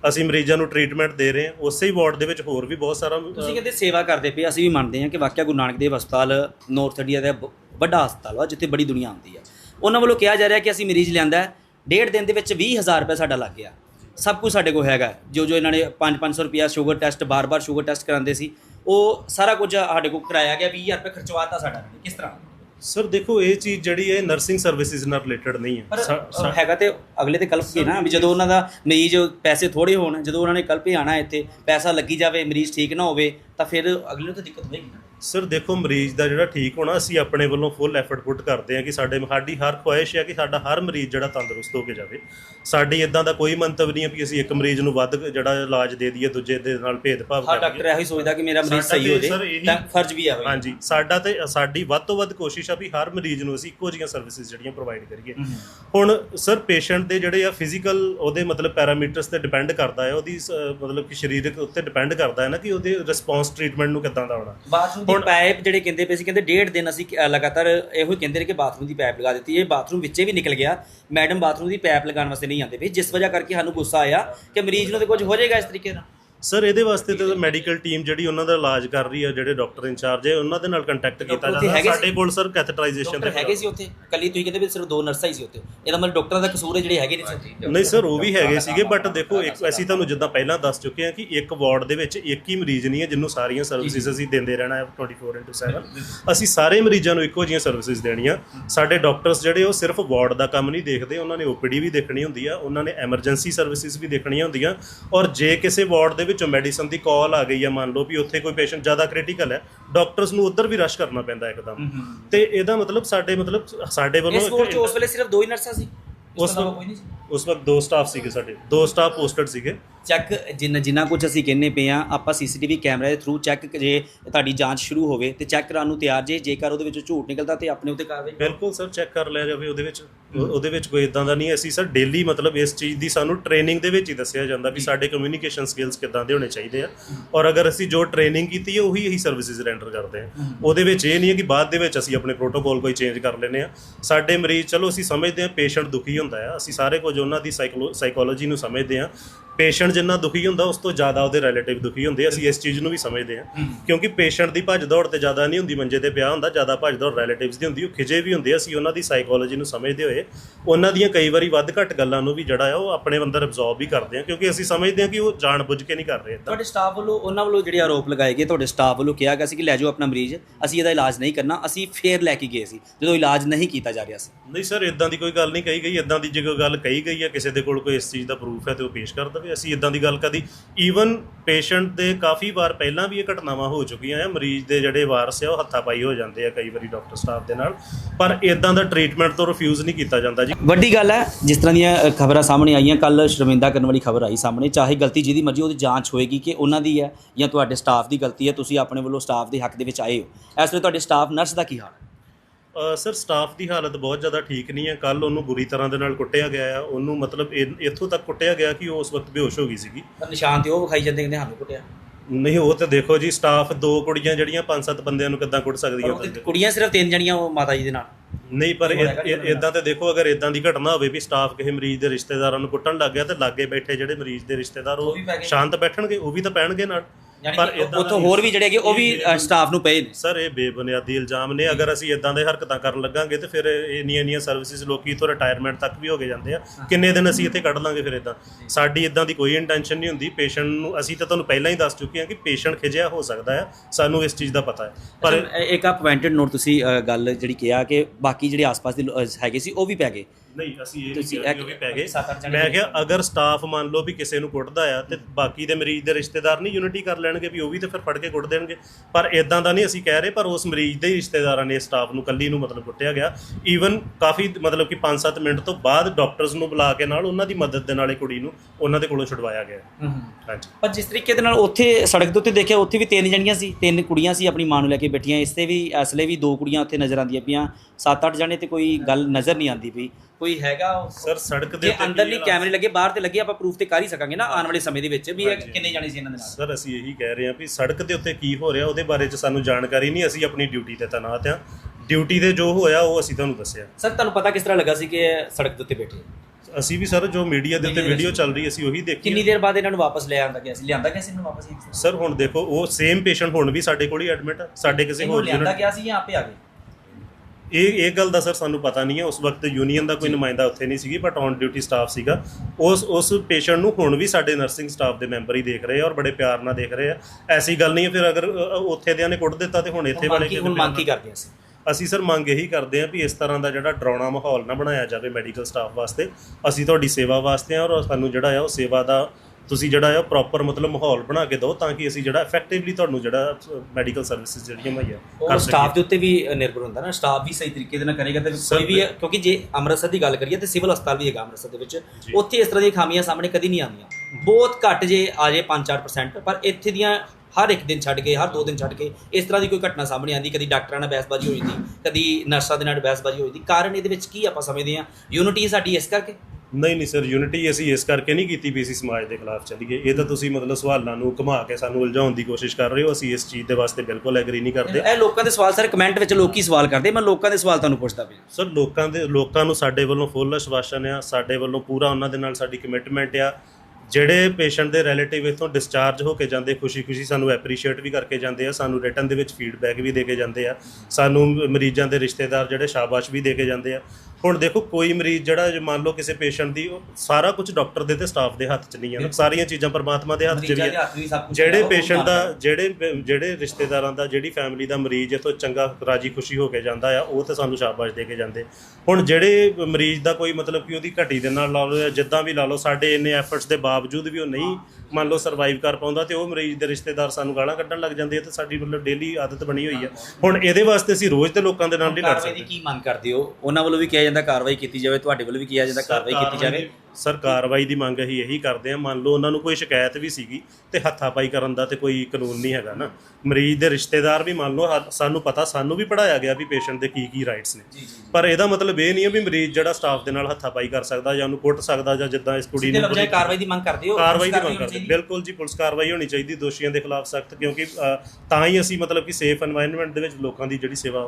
ਅਸੀਂ ਮਰੀਜ਼ਾਂ ਨੂੰ ਟ੍ਰੀਟਮੈਂਟ ਦੇ ਰਹੇ ਹਾਂ। ਉਸੇ ਹੀ ਵਾਰਡ ਦੇ ਵਿੱਚ ਹੋਰ ਵੀ ਬਹੁਤ ਸਾਰਾ ਤੁਸੀਂ ਕਹਿੰਦੇ ਸੇਵਾ ਕਰਦੇ ਪਏ ਅਸੀਂ ਵੀ ਮੰਨਦੇ ਹਾਂ ਕਿ ਵਾਕਿਆ ਗੁਰੂ ਨਾਨਕ ਦੇਵ ਹਸਪਤਾਲ ਨਾਰਥ ਇੰਡੀਆ ਦਾ ਵੱਡਾ ਹਸਪਤਾਲ ਵਾ ਜਿੱਥੇ ਬੜੀ ਦੁਨੀਆ ਆਉਂਦੀ ਆ। ਉਹਨਾਂ ਵੱਲੋਂ ਕਿਹਾ ਜਾ ਰਿਹਾ ਕਿ ਅਸੀਂ ਮਰੀਜ਼ ਲਿਆਂਦਾ ਡੇਢ ਦਿਨ ਦੇ ਵਿੱਚ 20000 ਰੁਪਏ ਸਾਡਾ ਲੱਗ ਗਿਆ। ਸਭ ਕੁਝ ਸਾਡੇ ਕੋਲ ਹੈਗਾ। ਜੋ ਜੋ ਇਹਨਾਂ ਨੇ 5-500 ਰੁਪਿਆ ਸ਼ੂਗਰ ਟੈਸਟ ਬਾਰ-ਬਾਰ ਸ਼ੂਗਰ ਟੈਸਟ ਕਰਾਉਂਦੇ ਸੀ ਉਹ ਸਾਰਾ ਕੁਝ ਸਾਡੇ ਕੋਲ ਕਰਾਇਆ ਗਿਆ 20000 ਰੁਪਏ ਖਰਚਵਾਤਾ ਸਾਡਾ। ਕਿਸ ਤਰ੍ਹਾਂ? ਸਰ ਦੇਖੋ ਇਹ ਚੀਜ਼ ਜਿਹੜੀ ਹੈ ਨਰਸਿੰਗ ਸਰਵਿਸਿਜ਼ ਨਾਲ ਰਿਲੇਟਡ ਨਹੀਂ ਹੈ। ਪਰ ਸਾ- ਸਾ- ਹੈਗਾ ਤੇ ਅਗਲੇ ਤੇ ਕਲਪ ਕੇ ਨਾ ਵੀ ਜਦੋਂ ਉਹਨਾਂ ਦਾ ਮਰੀਜ਼ ਪੈਸੇ ਥੋੜੇ ਹੋਣ ਜਦੋਂ ਉਹਨਾਂ ਨੇ ਕਲਪੇ ਆਣਾ ਇੱਥੇ ਪੈਸਾ ਲੱਗੀ ਜਾਵੇ ਮਰੀਜ਼ ਠੀਕ ਨਾ ਹੋਵੇ ਤਾਂ ਫਿਰ ਅਗਲੇ ਨੂੰ ਤਾਂ ਦਿੱਕਤ ਹੋਏਗੀ ਨਾ। ਸਰ ਦੇਖੋ ਮਰੀਜ਼ ਦਾ ਜਿਹੜਾ ਠੀਕ ਹੋਣਾ ਅਸੀਂ ਆਪਣੇ ਵੱਲੋਂ ਫੁੱਲ ਐਫਰਟ ਪੁੱਟ ਕਰਦੇ ਹਾਂ ਕਿ ਸਾਡੇ ਸਾਡੀ ਹਰ ਖੁਆਇਸ਼ ਹੈ ਕਿ ਸਾਡਾ ਹਰ ਮਰੀਜ਼ ਜਿਹੜਾ ਤੰਦਰੁਸਤ ਹੋ ਕੇ ਜਾਵੇ। ਸਾਡੀ ਇਦਾਂ ਦਾ ਕੋਈ ਮੰਤਵ ਨਹੀਂ ਹੈ ਕਿ ਅਸੀਂ ਇੱਕ ਮਰੀਜ਼ ਨੂੰ ਵੱਧ ਜਿਹੜਾ ਇਲਾਜ ਦੇ ਦਈਏ ਦੂਜੇ ਦੇ ਨਾਲ ਭੇਦਭਾਵ ਕਰੀਏ। ਡਾਕਟਰ ਇਹੋ ਹੀ ਸੋਚਦਾ ਕਿ ਮੇਰਾ ਮਰੀਜ਼ ਸਹੀ ਹੋ ਜੇ ਤਾਂ ਫਰਜ਼ ਵੀ ਆ ਹੋਈ ਹਾਂਜੀ ਸਾਡਾ ਤੇ ਸਾਡੀ ਵੱਧ ਤੋਂ ਵੱਧ ਕੋਸ਼ਿਸ਼ ਆ ਵੀ ਹਰ ਮਰੀਜ਼ ਨੂੰ ਅਸੀਂ ਇੱਕੋ ਜਿਹੀਆਂ ਸਰਵਿਸਿਜ਼ ਜਿਹੜੀਆਂ ਪ੍ਰੋਵਾਈਡ ਕਰੀਏ। ਹੁਣ ਸਰ ਪੇਸ਼ੈਂਟ ਦੇ ਜਿਹੜੇ ਆ ਫਿਜ਼ੀਕਲ ਉਹਦੇ ਮਤਲਬ ਪੈਰਾਮੀਟਰਸ ਤੇ ਡਿਪੈਂਡ ਕਰਦਾ ਹੈ ਉਹਦੀ ਮਤਲਬ ਕਿ ਸਰੀਰਕ ਉੱਤੇ ਡਿਪੈਂਡ ਕਰਦਾ ਹੈ ਨਾ ਕਿ ਉਹਦੇ ਰਿਸਪੌਂਸ ਟ੍ਰੀਟਮੈਂਟ ਨੂੰ ਕਿੱਦਾਂ ਦਾ ਹੋਣਾ ਬਾਥਰੂਮ ਦੀ ਹੁਣ- ਪਾਈਪ ਜਿਹੜੇ ਕਹਿੰਦੇ ਪਏ ਸੀ ਕਹਿੰਦੇ ਡੇਢ ਦਿਨ ਅਸੀਂ ਲਗਾਤਾਰ ਇਹੋ ਹੀ ਕਹਿੰਦੇ ਰਹੇ ਕਿ ਬਾਥਰੂਮ ਦੀ ਪਾਈਪ ਲਗਾ ਦਿੱਤੀ। ਇਹ ਬਾਥਰੂਮ ਵਿੱਚੇ ਵੀ ਨਿਕਲ ਗਿਆ। ਮੈਡਮ ਬਾਥਰੂਮ ਦੀ ਪਾਈਪ ਲਗਾਉਣ ਵਾਸਤੇ ਨਹੀਂ ਆਉਂਦੇ ਪਏ। ਜਿਸ ਵਜ੍ਹਾ ਕਰਕੇ ਸਾਨੂੰ ਗੁੱਸਾ ਆਇਆ ਕਿ ਮਰੀਜ਼ ਨੂੰ ਤੇ ਕੁਝ ਹੋ ਜਾਏਗਾ ਇਸ ਤਰੀਕੇ ਨਾਲ। ਸਰ ਇਹਦੇ ਵਾਸਤੇ ਤਾਂ ਮੈਡੀਕਲ ਟੀਮ ਜਿਹੜੀ ਉਹਨਾਂ ਦਾ ਇਲਾਜ ਕਰ ਰਹੀ ਹੈ ਜਿਹੜੇ ਡਾਕਟਰ ਇੰਚਾਰਜ ਹੈ ਉਹਨਾਂ ਦੇ ਨਾਲ ਕੰਟੈਕਟ ਕੀਤਾ ਜਾਂਦਾ? ਸਾਡੇ ਕੋਲ ਸਰ ਕੈਥੇਟਰਾਈਜ਼ੇਸ਼ਨ ਡਾਕਟਰ ਹੈਗੇ। ਸੀ ਉੱਥੇ? ਕੱਲੀ ਤੁਸੀਂ ਕਹਿੰਦੇ ਵੀ ਸਿਰਫ ਦੋ ਨਰਸਾਂ ਹੀ ਸੀ ਉੱਥੇ। ਇਹਦਾ ਮਤਲਬ ਡਾਕਟਰਾਂ ਦਾ ਕਸੂਰ ਹੈ ਜਿਹੜੇ ਹੈਗੇ ਨਹੀਂ ਨਹੀਂ ਸਰ ਉਹ ਵੀ ਹੈਗੇ ਸੀਗੇ ਬਟ ਦੇਖੋ ਇੱਕ ਅਸੀਂ ਤੁਹਾਨੂੰ ਜਿੱਦਾਂ ਪਹਿਲਾਂ ਦੱਸ ਚੁੱਕੇ ਹਾਂ ਕਿ ਇੱਕ ਵਾਰਡ ਦੇ ਵਿੱਚ ਇੱਕ ਹੀ ਮਰੀਜ਼ ਨਹੀਂ ਹੈ ਜਿਹਨੂੰ ਸਾਰੀਆਂ ਸਰਵਿਸਿਜ਼ ਅਸੀਂ ਦਿੰਦੇ ਰਹਿਣਾ ਹੈ 24/7 ਅਸੀਂ ਸਾਰੇ ਮਰੀਜ਼ਾਂ ਨੂੰ ਇੱਕੋ ਜਿਹੀਆਂ ਸਰਵਿਸਿਜ਼ ਦੇਣੀਆਂ। ਸਾਡੇ ਡਾਕਟਰਸ ਜਿਹੜੇ ਉਹ ਸਿਰਫ ਵਾਰਡ ਦਾ ਕੰਮ ਨਹੀਂ ਦੇਖਦੇ ਉਹਨਾਂ ਨੇ ਓਪੀਡੀ ਵੀ ਦੇਖਣੀ ਹੁੰਦੀ ਆ ਉਹਨਾਂ ਨੇ ਐਮਰਜੈਂਸੀ ਸਰਵਿਸਿਜ਼ ਵੀ ਦੇਖਣੀਆਂ ਹੁੰਦੀਆਂ। ਔਰ ਜੇ ਕਿਸੇ ਵਾਰਡ ਦੇ ਵਿੱਚੋਂ ਮੈਡੀਸਨ ਦੀ ਕਾਲ ਆ ਗਈ ਆ ਮੰਨ ਲਓ ਵੀ ਉੱਥੇ ਕੋਈ ਪੇਸ਼ੈਂਟ ਜ਼ਿਆਦਾ ਕ੍ਰਿਟੀਕਲ ਹੈ ਡਾਕਟਰਸ ਨੂੰ ਉੱਧਰ ਵੀ ਰਸ਼ ਕਰਨਾ ਪੈਂਦਾ ਇੱਕਦਮ। ਤੇ ਇਹਦਾ ਮਤਲਬ ਸਾਡੇ ਮਤਲਬ ਸਾਡੇ ਵੱਲੋਂ ਇਸ ਉਸ ਵੇਲੇ ਸਿਰਫ ਦੋ ਹੀ ਨਰਸਾਂ ਸੀ। ਉਸ ਵਕਤ ਕੋਈ ਨਹੀਂ ਸੀ। ਉਸ ਵਕਤ ਦੋ ਸਟਾਫ ਸੀਗੇ ਸਾਡੇ। ਦੋ ਸਟਾਫ ਪੋਸਟਡ ਸੀਗੇ। ਚੈੱਕ ਜਿੰਨਾ ਜਿੰਨਾ ਕੁਝ ਅਸੀਂ ਕਹਿੰਨੇ ਪਏ ਆ ਆਪਾਂ ਸੀਸੀਟੀਵੀ ਕੈਮਰੇ ਦੇ ਥਰੂ ਚੈੱਕ ਜੇ ਤੁਹਾਡੀ ਜਾਂਚ ਸ਼ੁਰੂ ਹੋਵੇ ਤੇ ਚੈੱਕ ਕਰਾਉਣ ਨੂੰ ਤਿਆਰ ਜੇ ਜੇਕਰ ਉਹਦੇ ਵਿੱਚੋਂ ਝੂਠ ਨਿਕਲਦਾ ਤੇ ਆਪਣੇ ਉੱਤੇ ਕਾਰਵਾਈ ਬਿਲਕੁਲ ਸਰ ਚੈੱਕ ਕਰ ਲਿਆ ਜਾਵੇ ਉਹਦੇ ਵਿੱਚ। ਉਹ- ਉਹਦੇ ਵਿੱਚ ਕੋਈ ਇਦਾਂ ਦਾ ਨਹੀਂ। ਅਸੀਂ ਸਰ ਡੇਲੀ ਮਤਲਬ ਇਸ ਚੀਜ਼ ਦੀ ਸਾਨੂੰ ਟ੍ਰੇਨਿੰਗ ਦੇ ਵਿੱਚ ਹੀ ਦੱਸਿਆ ਜਾਂਦਾ ਵੀ ਸਾਡੇ ਕਮਿਊਨੀਕੇਸ਼ਨ ਸਕਿੱਲਸ ਕਿੱਦਾਂ ਦੇ ਹੋਣੇ ਚਾਹੀਦੇ ਆ। ਔਰ ਅਗਰ ਅਸੀਂ ਜੋ ਟ੍ਰੇਨਿੰਗ ਕੀਤੀ ਹੈ ਉਹੀ ਅਸੀਂ ਸਰਵਿਸਿਜ਼ ਰੈਂਡਰ ਕਰਦੇ ਆ। ਉਹਦੇ ਵਿੱਚ ਇਹ ਨਹੀਂ ਹੈ ਕਿ ਬਾਅਦ ਦੇ ਵਿੱਚ ਅਸੀਂ ਆਪਣੇ ਪ੍ਰੋਟੋਕੋਲ ਕੋਈ ਚੇਂਜ ਕਰ ਲੈਨੇ ਆ। ਸਾਡੇ ਮਰੀਜ਼ ਚਲੋ ਅਸੀਂ ਸਮਝਦੇ ਆ ਪੇਸ਼ੈਂਟ ਦੁਖੀ ਹੁੰਦਾ ਆ। ਅਸੀਂ ਸਾਰੇ ਕੁਝ ਉਹਨਾਂ ਦੀ ਸਾਈਕੋਲੋਜੀ ਨੂੰ ਸਮਝਦੇ ਆ। ਪੇਸ਼ੈਂਟ ਜਿੰਨਾ ਦੁਖੀ ਹੁੰਦਾ ਉਸ ਤੋਂ ਜ਼ਿਆਦਾ ਉਹਦੇ ਰਿਲੇਟਿਵ ਦੁਖੀ ਹੁੰਦੇ। ਅਸੀਂ ਇਸ ਚੀਜ਼ ਨੂੰ ਵੀ ਸਮਝਦੇ ਆ। ਕਿਉਂਕਿ ਪੇਸ਼ੈਂਟ ਦੀ ਭੱਜ ਦੌੜ ਤੇ ਜ਼ਿਆਦਾ ਨਹੀਂ ਹੁੰਦੀ ਮੰਜੇ ਤੇ ਪਿਆ ਹੁੰਦਾ ਜ਼ਿਆਦਾ ਭੱਜ ਦੌੜ ਰਿਲੇਟਿਵਸ ਦੀ ਹੁੰਦੀ ਉਹ ਖਿਜੇ ਵੀ ਹੁੰਦੇ। ਅਸੀਂ ਉਹਨਾਂ ਦੀ ਸਾਈਕੋਲੋਜੀ ਨੂੰ ਸਮਝਦੇ ਹੋਏ ਉਹਨਾਂ ਦੀਆਂ ਕਈ ਵਾਰੀ ਵੱਧ ਘੱਟ ਗੱਲਾਂ ਨੂੰ ਵੀ ਜਿਹੜਾ ਆ ਉਹ ਆਪਣੇ ਅੰਦਰ ਅਬਜ਼ੌਰਬ ਵੀ ਕਰਦੇ ਆ। ਕਿਉਂਕਿ ਅਸੀਂ ਸਮਝਦੇ ਆ ਕਿ ਉਹ ਜਾਣ ਬੁੱਝ ਕੇ ਨਹੀਂ ਕਰ ਰਹੇ ਤੁਹਾਡੇ ਸਟਾਫ ਵੱਲੋਂ ਉਹਨਾਂ ਵੱਲੋਂ ਜਿਹੜੇ ਆਰੋਪ ਲਗਾਏ ਗਏ ਤੁਹਾਡੇ ਸਟਾਫ ਵੱਲੋਂ ਕਿਹਾ ਗਿਆ ਸੀ ਕਿ ਲੈ ਜਾਓ ਆਪਣਾ ਮਰੀਜ਼ ਅਸੀਂ ਇਹਦਾ ਇਲਾਜ ਨਹੀਂ ਕਰਨਾ ਅਸੀਂ ਫੇਰ ਲੈ ਕੇ ਗਏ ਸੀ ਜਦੋਂ ਇਲਾਜ ਨਹੀਂ ਕੀਤਾ ਜਾ ਰਿਹਾ ਸੀ। ਨਹੀਂ ਸਰ ਇਦਾਂ ਦੀ ਕੋਈ ਗੱਲ ਨਹੀਂ ਕਹੀ ਗਈ ਇਦਾਂ ਦੀ ਜੇ ਕੋਈ ਗੱਲ ਕਹੀ ਗਈ ਹੈ ਕਿਸੇ ਦੇ ਕੋਲ ਕੋਈ ਇਸ ਚੀਜ਼ ਦਾ ਪ੍ਰੂਫ ਹੈ ਤੇ ਉਹ ਪੇਸ਼ ਕਰ ਦੇਵੇ। ਅਸੀਂ ਇਦਾਂ ਦੀ ਗੱਲ ਕਦੀ। ਈਵਨ ਪੇਸ਼ੈਂਟ ਦੇ ਕਾਫੀ ਵਾਰ ਪਹਿਲਾਂ ਵੀ ਇਹ ਘਟਨਾਵਾਂ ਹੋ ਚੁੱਕੀਆਂ ਆ। ਮਰੀਜ਼ ਦੇ ਜਿਹੜੇ ਵਾਰਸ ਆ, ਉਹ ਹੱਥਾਪਾਈ ਹੋ ਜਾਂਦੇ ਆ ਕਈ ਵਾਰੀ ਡਾਕਟਰ ਸਟਾਫ ਦੇ ਨਾਲ। ਪਰ ਇਦਾਂ ਦਾ ਟ੍ਰੀਟਮੈਂਟ ਤੋਂ ਰਿਫਿਊਜ਼ ਨਹੀਂ ਕੀਤਾ ਜਾਂਦਾ ਜੀ। ਵੱਡੀ ਗੱਲ ਹੈ, ਜਿਸ ਤਰ੍ਹਾਂ ਦੀਆਂ ਖਬਰਾਂ ਸਾਹਮਣੇ ਆਈਆਂ ਕੱਲ ਸ਼ਰਮਿੰਦਾ ਕਰਨ ਵਾਲੀ ਖਬਰ ਆਈ ਸਾਹਮਣੇ। ਚਾਹੇ ਗਲਤੀ ਜਿਹਦੀ ਮਰਜ਼ੀ, ਉਹਦੀ ਜਾਂਚ ਹੋਏਗੀ ਕਿ ਉਹਨਾਂ ਦੀ ਹੈ ਜਾਂ ਤੁਹਾਡੇ ਸਟਾਫ ਦੀ ਗਲਤੀ ਹੈ, ਤੁਸੀਂ ਆਪਣੇ ਵੱਲੋਂ ਸਟਾਫ ਦੇ ਹੱਕ ਦੇ ਵਿੱਚ ਆਏ ਹੋ। ਇਸ ਵੇਲੇ ਤੁਹਾਡੇ ਸਟਾਫ, ਨਰਸ ਦਾ ਕੀ ਹਾਲ ਹੈ? ਸਰ ਸਟਾਫ ਦੀ ਹਾਲਤ ਬਹੁਤ ਜ਼ਿਆਦਾ ਠੀਕ ਨਹੀਂ ਹੈ। ਕੱਲ ਉਹਨੂੰ ਬੁਰੀ ਤਰ੍ਹਾਂ ਦੇ ਨਾਲ ਕੁੱਟਿਆ ਗਿਆ ਆ। ਉਹਨੂੰ ਮਤਲਬ ਇੱਥੋਂ ਤੱਕ ਕੁੱਟਿਆ ਗਿਆ ਕਿ ਉਹ ਉਸ ਵਕਤ ਬੇਹੋਸ਼ ਹੋ ਗਈ ਸੀਗੀ। ਨਿਸ਼ਾਨ ਤੇ ਉਹ ਵਿਖਾਈ ਜਾਂਦੇ ਕਹਿੰਦੇ ਸਾਨੂੰ ਕੁੱਟਿਆ। ਨਹੀਂ ਉਹ ਤੇ ਦੇਖੋ ਜੀ ਸਟਾਫ ਦੋ ਕੁੜੀਆਂ ਜਿਹੜੀਆਂ ਪੰਜ ਸੱਤ ਬੰਦਿਆਂ ਨੂੰ ਕਿੱਦਾਂ ਕੁੱਟ ਸਕਦੀਆਂ ਕੁੜੀਆਂ ਸਿਰਫ ਤਿੰਨ ਜਣੀਆਂ ਉਹ ਮਾਤਾ ਜੀ ਦੇ ਨਾਲ। ਨਹੀਂ ਪਰ। ਇਦਾਂ ਤੇ ਦੇਖੋ ਅਗਰ ਇਦਾਂ ਦੀ ਘਟਨਾ ਹੋਵੇ ਵੀ ਸਟਾਫ ਕਿਸੇ ਮਰੀਜ਼ ਦੇ ਰਿਸ਼ਤੇਦਾਰਾਂ ਨੂੰ ਕੁੱਟਣ ਲੱਗ ਗਿਆ ਤੇ ਲਾਗੇ ਬੈਠੇ ਜਿਹੜੇ ਮਰੀਜ਼ ਦੇ ਰਿਸ਼ਤੇਦਾਰ ਉਹ। ਸ਼ਾਂਤ ਬੈਠਣਗੇ ਉਹ ਵੀ ਤਾਂ ਪੈਣਗੇ ਨਾਲ। ਯਾਨੀ ਪਰ ਕਿ ਉੱਥੋਂ ਹੋਰ ਵੀ ਜਿਹੜੇ ਹੈਗੇ ਉਹ ਵੀ ਇਹ- ਸਟਾਫ ਨੂੰ ਪਏ ਨੇ। ਸਰ ਇਹ ਬੇਬੁਨਿਆਦੀ ਇਲਜ਼ਾਮ ਨੇ। ਅਗਰ ਅਸੀਂ ਇਦਾਂ ਦੇ ਹਰਕਤਾਂ ਕਰਨ ਲੱਗਾਂਗੇ ਤੇ ਫਿਰ ਇੰਨੀਆਂ ਇੰਨੀਆਂ ਸਰਵਿਸਿਜ਼ ਲੋਕੀ ਤੋਂ ਰਿਟਾਇਰਮੈਂਟ ਤੱਕ ਵੀ ਹੋ ਕੇ ਜਾਂਦੇ ਆ। ਕਿੰਨੇ ਦਿਨ ਅਸੀਂ ਇੱਥੇ ਕੱਢ ਲਾਂਗੇ ਫਿਰ ਇਦਾਂ ਸਾਡੀ ਇਦਾਂ ਦੀ ਕੋਈ ਇੰਟੈਂਸ਼ਨ ਨਹੀਂ ਹੁੰਦੀ। ਪੇਸ਼ੈਂਟ ਨੂੰ ਅਸੀਂ ਤਾਂ ਤੁਹਾਨੂੰ ਪਹਿਲਾਂ ਹੀ ਦੱਸ ਚੁੱਕੇ ਹਾਂ ਕਿ ਪੇਸ਼ੈਂਟ ਖਿਜਿਆ ਹੋ ਸਕਦਾ ਹੈ। ਸਾਨੂੰ ਇਸ ਚੀਜ਼ ਦਾ ਪਤਾ ਹੈ। ਪਰ ਪਰ ਇੱਕ ਆ ਪੁਆਇੰਟਡ ਨੋਟ ਤੁਸੀਂ ਅ, ਗੱਲ ਜਿਹੜੀ ਕਿਹਾ ਕਿ ਬਾਕੀ ਜਿਹੜੇ ਆਸ-ਪਾਸ ਦੇ ਲੋ- ਅ, ਹੈਗੇ ਸੀ ਉਹ ਵੀ ਪੈ ਗਏ। ਨਹੀਂ ਅਸੀਂ ਇਹ ਤੁਸੀਂ ਨਹੀਂ ਕਿਹਾ ਕਿ ਉਹ ਵੀ ਪੈ ਗਏ। ਸੱਤ ਅੱਠ ਜਣੇ ਮੈਂ ਕਿਹਾ ਅਗਰ ਸਟਾਫ ਮੰਨ ਲਓ ਵੀ ਕਿਸੇ ਨੂੰ ਕੁੱਟਦਾ ਆ ਤੇ ਬਾਕੀ ਦੇ ਮਰੀਜ਼ ਦੇ ਰਿਸ਼ਤੇਦਾਰ ਨਹੀਂ ਯੂਨਿਟੀ ਕਰ ਲੈਣਗੇ ਵੀ ਉਹ ਵੀ ਤੇ ਫਿਰ ਫੜ ਕੇ ਕੁੱਟ ਦੇਣਗੇ। ਪਰ ਇਦਾਂ ਦਾ ਨਹੀਂ ਅਸੀਂ ਕਹਿ ਰਹੇ ਪਰ ਉਸ ਮਰੀਜ਼ ਦੇ ਹੀ ਰਿਸ਼ਤੇਦਾਰਾਂ ਨੇ ਸਟਾਫ ਨੂੰ ਕੱਲੀ ਨੂੰ ਮਤਲਬ ਕੁੱਟਿਆ ਗਿਆ। ਈਵਨ ਕਾਫੀ ਮਤਲਬ ਕਿ 5-7 ਮਿੰਟ ਤੋਂ ਬਾਅਦ ਡਾਕਟਰਸ ਨੂੰ ਬੁਲਾ ਕੇ ਨਾਲ ਉਹਨਾਂ ਦੀ ਮਦਦ ਦੇ ਨਾਲ ਇਹ ਕੁੜੀ ਨੂੰ ਉਹਨਾਂ ਦੇ ਕੋਲੋਂ ਛੁਡਵਾਇਆ ਗਿਆ। ਹਾਂਜੀ। ਪਰ ਜਿਸ ਤਰੀਕੇ ਦੇ ਨਾਲ ਉੱਥੇ ਸੜਕ ਦੇ ਉੱਤੇ ਦੇਖਿਆ ਉੱਥੇ ਵੀ ਤਿੰਨ ਜਣੀਆਂ ਸੀ ਤਿੰਨ ਕੁੜੀਆਂ ਸੀ ਆਪਣੀ ਮਾਂ ਨੂੰ ਲੈ ਕੇ ਬੈਠੀਆਂ। ਇਸ ਤੇ ਵੀ ਅਸਲੇ ਵੀ ਦੋ ਕੁੜੀਆਂ ਉੱਥੇ ਨਜ਼ਰ ਆਉਂਦੀਆਂ ਪਈਆਂ। ਸੱਤ ਅੱਠ ਜਣੇ ਤੇ ਕੋਈ ਗੱਲ ਨਜ਼ਰ ਨਹੀਂ ਆਉਂਦੀ ਪਈ। ਕੋਈ ਹੈਗਾ ਸਰ ਸੜਕ ਦੇ ਉੱਤੇ ਅੰਦਰ ਕੀ ਨਹੀਂ ਹਾਲਾਤ- ਕੈਮਰੇ ਲੱਗੇ ਬਾਹਰ ਤੇ ਲੱਗੇ ਆਪਾਂ ਪ੍ਰੂਫ ਤੇ ਕਰ ਹੀ ਸਕਾਂਗੇ ਨਾ ਆਉਣ ਵਾਲੇ ਸਮੇਂ ਦੇ ਵਿੱਚ ਵੀ ਇਹ। ਕਿੰਨੇ ਜਣੇ ਸੀ ਇਹਨਾਂ ਦੇ ਨਾਲ? ਸਰ ਅਸੀਂ ਇਹੀ ਕਹਿ ਰਹੇ ਹਾਂ ਵੀ ਸੜਕ ਦੇ ਉੱਤੇ ਕੀ ਹੋ ਰਿਹਾ ਉਹਦੇ ਬਾਰੇ ਚ ਸਾਨੂੰ ਜਾਣਕਾਰੀ ਨਹੀਂ ਅਸੀਂ ਆਪਣੀ ਡਿਊਟੀ ਤੇ ਤੈਨਾਤ ਹਾਂ। ਡਿਊਟੀ ਤੇ ਜੋ ਹੋਇਆ ਉਹ ਅਸੀਂ ਤੁਹਾਨੂੰ ਦੱਸਿਆ। ਸਰ ਤੁਹਾਨੂੰ ਪਤਾ ਕਿਸ ਤਰ੍ਹਾਂ ਲੱਗਾ ਸੀ ਕਿ ਸੜਕ ਦੇ ਉੱਤੇ ਬੈਠੇ ਅਸੀਂ ਵੀ ਸਰ ਜੋ ਮੀਡੀਆ ਦੇ ਉੱਤੇ ਵੀਡੀਓ ਚੱਲ ਰਹੀ ਅਸੀਂ ਉਹੀ ਦੇਖੀ ਕਿੰਨੀ ਦੇਰ ਬਾਅਦ ਇਹਨਾਂ ਨੂੰ ਵਾਪਸ ਲੈ ਆਂਦਾ ਗਿਆ ਸੀ? ਲਿਆਂਦਾ ਗਿਆ ਸੀ ਇਹਨਾਂ ਨੂੰ ਵਾਪਸ? ਹੀ? ਸਰ ਹੁਣ ਦੇਖੋ ਉਹ ਸੇਮ ਪੇਸ਼ੈਂਟ ਹੁਣ ਵੀ ਸਾਡੇ ਕੋਲ ਹੀ ਐਡਮਿਟ ਸਾਡੇ ਕਿਸੇ ਹੋਰ ਲਿਆਂਦਾ ਗਿਆ ਸੀ ਜਾਂ ਆਪੇ ਆ ਗਏ? ਇਹ ਇਹ ਗੱਲ ਦਾ ਸਰ ਸਾਨੂੰ ਪਤਾ ਨਹੀਂ ਹੈ। ਉਸ ਵਕਤ ਯੂਨੀਅਨ ਦਾ ਕੋਈ ਨੁਮਾਇੰਦਾ ਉੱਥੇ ਨਹੀਂ ਸੀਗੀ ਬਟ ਔਨ ਡਿਊਟੀ ਸਟਾਫ ਸੀਗਾ। ਉਸ ਉਸ ਪੇਸ਼ੈਂਟ ਨੂੰ ਹੁਣ ਵੀ ਸਾਡੇ ਨਰਸਿੰਗ ਸਟਾਫ ਦੇ ਮੈਂਬਰ ਹੀ ਦੇਖ ਰਹੇ ਆ ਔਰ ਬੜੇ ਪਿਆਰ ਨਾਲ ਦੇਖ ਰਹੇ ਆ। ਐਸੀ ਗੱਲ ਨਹੀਂ ਹੈ ਫਿਰ ਅਗਰ ਉੱਥੇ ਦਿਆਂ ਨੇ ਕੁੱਟ ਦਿੱਤਾ ਤੇ ਹੁਣ ਇੱਥੇ ਵਾਲੇ ਕੀ ਹੁਣ ਮੰਗ ਕੀ ਕਰਦੇ ਅਸੀਂ? ਅਸੀਂ ਸਰ ਮੰਗ ਇਹੀ ਕਰਦੇ ਹਾਂ ਵੀ ਇਸ ਤਰ੍ਹਾਂ ਦਾ ਜਿਹੜਾ ਡਰਾਉਣਾ ਮਾਹੌਲ ਨਾ ਬਣਾਇਆ ਜਾਵੇ ਮੈਡੀਕਲ ਸਟਾਫ ਵਾਸਤੇ। ਅਸੀਂ ਤੁਹਾਡੀ ਸੇਵਾ ਵਾਸਤੇ ਹਾਂ ਔਰ ਸਾਨੂੰ ਜਿਹੜਾ ਆ ਉਹ ਸੇਵਾ ਦਾ ਤੁਸੀਂ ਜਿਹੜਾ ਆ ਪ੍ਰੋਪਰ ਮਤਲਬ ਮਾਹੌਲ ਬਣਾ ਕੇ ਦਿਓ ਤਾਂ ਕਿ ਅਸੀਂ ਜਿਹੜਾ ਇਫੈਕਟਿਵਲੀ ਤੁਹਾਨੂੰ ਜਿਹੜਾ ਮੈਡੀਕਲ ਸਰਵਿਸਿਜ਼ ਜਿਹੜੀਆਂ ਮੁਹੱਈਆ ਉਹ ਕਰ ਸਟਾਫ ਸਕੀਏ। ਦੇ ਉੱਤੇ ਵੀ ਨਿਰਭਰ ਹੁੰਦਾ ਨਾ। ਸਟਾਫ ਵੀ ਸਹੀ ਤਰੀਕੇ ਦੇ ਨਾਲ ਕਰੇਗਾ ਤੇ ਕੋਈ ਵੀ ਕਿਉਂਕਿ ਜੇ ਅੰਮ੍ਰਿਤਸਰ ਦੀ ਗੱਲ ਕਰੀਏ ਤੇ ਸਿਵਲ ਹਸਪਤਾਲ ਵੀ ਹੈਗਾ ਅੰਮ੍ਰਿਤਸਰ ਦੇ ਵਿੱਚ। ਉੱਥੇ ਇਸ ਤਰ੍ਹਾਂ ਦੀਆਂ ਖਾਮੀਆਂ ਸਾਹਮਣੇ ਕਦੀ ਨਹੀਂ ਆਉਂਦੀਆਂ। ਬਹੁਤ ਘੱਟ ਜੇ ਆ ਜੇ 5-4% ਪਰ ਇੱਥੇ ਦੀਆਂ ਹਰ ਇੱਕ ਦਿਨ ਛੱਡ ਕੇ ਹਰ ਦੋ ਦਿਨ ਛੱਡ ਕੇ ਇਸ ਤਰ੍ਹਾਂ ਦੀ ਕੋਈ ਘਟਨਾ ਸਾਹਮਣੇ ਆਉਂਦੀ ਕਦੀ ਡਾਕਟਰਾਂ ਨਾਲ ਬਹਿਸਬਾਜ਼ੀ ਹੋ ਜਾਂਦੀ ਕਦੀ ਨਰਸਾਂ ਦੇ ਨਾਲ ਬਹਿਸਬਾਜ਼ੀ ਹੋ ਜਾਂਦੀ। ਕਾਰਨ ਇਹਦੇ ਵਿੱਚ ਕੀ ਆਪਾਂ ਸਮਝਦੇ ਹਾਂ? ਯੂਨਿਟੀ ਸਾਡੀ ਇਸ ਕਰਕੇ। ਨਹੀਂ ਨਹੀਂ ਸਰ ਯੂਨਿਟੀ ਅਸੀਂ ਇਸ ਕਰਕੇ ਨਹੀਂ ਕੀਤੀ ਵੀ ਅਸੀਂ ਸਮਾਜ ਦੇ ਖਿਲਾਫ ਚੱਲੀਏ। ਇਹ ਤਾਂ ਤੁਸੀਂ ਮਤਲਬ ਸਵਾਲਾਂ ਨੂੰ ਘੁਮਾ ਕੇ ਸਾਨੂੰ ਉਲਝਾਉਣ ਦੀ ਕੋਸ਼ਿਸ਼ ਕਰ ਰਹੇ ਹੋ। ਅਸੀਂ ਇਸ ਚੀਜ਼ ਦੇ ਵਾਸਤੇ ਬਿਲਕੁਲ ਐਗਰੀ ਨਹੀਂ ਕਰਦੇ। ਇਹ ਲੋਕਾਂ ਦੇ ਸਵਾਲ ਸਾਰੇ ਕਮੈਂਟ ਵਿੱਚ ਲੋਕੀ ਸਵਾਲ ਕਰਦੇ? ਮੈਂ ਲੋਕਾਂ ਦੇ ਸਵਾਲ ਤੁਹਾਨੂੰ ਪੁੱਛਦਾ ਪਿਆ। ਸਰ ਲੋਕਾਂ ਦੇ ਲੋਕਾਂ ਨੂੰ ਸਾਡੇ ਵੱਲੋਂ ਫੁੱਲ ਆਸ਼ਵਾਸਨ ਆ। ਸਾਡੇ ਵੱਲੋਂ ਪੂਰਾ ਉਹਨਾਂ ਦੇ ਨਾਲ ਸਾਡੀ ਕਮਿਟਮੈਂਟ ਆ। ਜਿਹੜੇ ਪੇਸ਼ੈਂਟ ਦੇ ਰਿਲੇਟਿਵ ਇਥੋਂ ਡਿਸਚਾਰਜ ਹੋ ਕੇ ਜਾਂਦੇ ਖੁਸ਼ੀ-ਖੁਸ਼ੀ ਸਾਨੂੰ ਐਪਰੀਸ਼ੀਏਟ ਵੀ ਕਰਕੇ ਜਾਂਦੇ ਆ। ਸਾਨੂੰ ਰਿਟਰਨ ਦੇ ਵਿੱਚ ਫੀਡਬੈਕ ਵੀ ਦੇ ਕੇ ਜਾਂਦੇ ਆ। ਸਾਨੂੰ ਮਰੀਜ਼ਾਂ ਦੇ ਰਿਸ਼ਤੇਦਾਰ ਜਿਹੜੇ ਸ਼ਾਬਾਸ਼ ਵੀ ਦੇ ਕੇ ਜਾਂਦੇ ਆ। ਹੁਣ ਦੇਖੋ ਕੋਈ ਮਰੀਜ਼ ਜਿਹੜਾ ਜੇ ਮੰਨ ਲਓ ਕਿਸੇ ਪੇਸ਼ੈਂਟ ਦੀ ਉਹ ਸਾਰਾ ਕੁਝ ਡਾਕਟਰ ਦੇ ਤੇ ਸਟਾਫ ਦੇ ਹੱਥ 'ਚ ਨਹੀਂ ਹੈ ਨਾ ਸਾਰੀਆਂ ਚੀਜ਼ਾਂ ਪਰਮਾਤਮਾ ਦੇ ਹੱਥ 'ਚ ਵੀ ਕੁਝ ਜਿਹੜੇ ਪੇਸ਼ੈਂਟ ਦਾ ਜਿਹੜੇ ਜਿਹੜੇ ਰਿਸ਼ਤੇਦਾਰਾਂ ਦਾ ਜਿਹੜੀ ਫੈਮਿਲੀ ਦਾ ਮਰੀਜ਼ ਇਥੋਂ ਚੰਗਾ ਰਾਜੀ ਖੁਸ਼ੀ ਹੋ ਕੇ ਜਾਂਦਾ ਆ ਉਹ ਤੇ ਸਾਨੂੰ ਸ਼ਾਬਾਸ਼ ਦੇ ਕੇ ਜਾਂਦੇ। ਹੁਣ ਜਿਹੜੇ ਮਰੀਜ਼ ਦਾ ਕੋਈ ਮਤਲਬ ਕਿ ਉਹਦੀ ਘਟੀ ਦੇ ਨਾਲ ਲਾ ਲਓ ਜਾਂ ਜਿੱਦਾਂ ਵੀ ਲਾ ਲਓ ਸਾਡੇ ਇੰਨੇ ਐਫਰਟਸ ਦੇ ਬਾਵਜੂਦ ਵੀ ਉਹ ਨਹੀਂ ਮੰਨ ਲਓ ਸਰਵਾਈਵ ਕਰ ਪਾਉਂਦਾ ਤੇ ਉਹ ਮਰੀਜ਼ ਦੇ ਰਿਸ਼ਤੇਦਾਰ ਸਾਨੂੰ ਗਾਲਾਂ ਕੱਢਣ ਲੱਗ ਜਾਂਦੇ ਆ ਤੇ ਸਾਡੀ ਮਤਲਬ ਡੇਲੀ ਆਦਤ ਬਣੀ ਹੋਈ ਆ। ਹੁਣ ਇਹਦੇ ਵਾਸਤੇ ਅਸੀਂ ਰੋਜ਼ ਤੇ ਲੋਕਾਂ ਦੇ ਨਾਲ ਨਹੀਂ ਲੜ ਕਾਰਵਾਈ ਦੀ ਸਕਦੇ। ਕੀ ਮੰਗ ਕਰਦੇ ਹੋ? ਉਹਨਾਂ ਵੱਲੋਂ ਵੀ ਕਿਹਾ ਜਾਂਦਾ ਕਾਰਵਾਈ ਕੀਤੀ ਜਾਵੇ ਤੁਹਾਡੇ ਵੱਲੋਂ ਵੀ ਕਿਹਾ ਜਾਂਦਾ ਕਾਰਵਾਈ ਕੀਤੀ ਜਾਵੇ। ਸਰ ਕਾਰਵਾਈ ਦੀ ਮੰਗ ਅਸੀਂ ਇਹੀ ਕਰਦੇ ਆ ਮੰਨ ਲਓ ਉਹਨਾਂ ਨੂੰ ਕੋਈ ਸ਼ਿਕਾਇਤ ਵੀ ਸੀਗੀ ਤੇ ਹੱਥਾਪਾਈ ਕਰਨ ਦਾ ਤੇ ਕੋਈ ਕਾਨੂੰਨ ਨਹੀਂ ਹੈਗਾ ਨਾ। ਮਰੀਜ਼ ਦੇ ਰਿਸ਼ਤੇਦਾਰ ਵੀ ਮੰਨ ਲਓ ਸਾਨੂੰ ਪਤਾ ਸਾਨੂੰ ਵੀ ਪੜਾਇਆ ਗਿਆ ਵੀ ਪੇਸ਼ੈਂਟ ਦੇ ਕੀ ਕੀ ਰਾਈਟਸ ਨੇ। ਪਰ ਇਹਦਾ ਮਤਲਬ ਇਹ ਨਹੀਂ ਹੈ ਵੀ ਮਰੀਜ਼ ਜਿਹੜਾ ਸਟਾਫ ਦੇ ਨਾਲ ਹੱਥਾਪਾਈ ਕਰ ਸਕਦਾ ਜਾਂ ਉਹਨੂੰ ਕੁੱਟ ਸਕਦਾ ਜਾਂ ਜਿੱਦਾਂ ਇਸ ਕੁੜੀ ਨੂੰ ਲਫ਼ਜ਼ਾਂ ਕਾਰਵਾਈ ਦੀ ਮੰਗ ਕਰਦੇ ਹੋ ਕਾਰਵਾਈ ਦੀ ਮੰਗ ਕਰਦੇ। ਬਿਲਕੁਲ ਜੀ ਪੁਲਿਸ ਕਾਰਵਾਈ ਹੋਣੀ ਚਾਹੀਦੀ ਦੋਸ਼ੀਆਂ ਦੇ ਖਿਲਾਫ ਸਖਤ ਕਿਉਂਕਿ ਤਾਂ ਹੀ ਅਸੀਂ ਮਤਲਬ ਕਿ ਸੇਫ এনवायरमेंट ਦੇ ਵਿੱਚ ਲੋਕਾਂ ਦੀ ਜਿਹੜੀ ਸੇਵਾ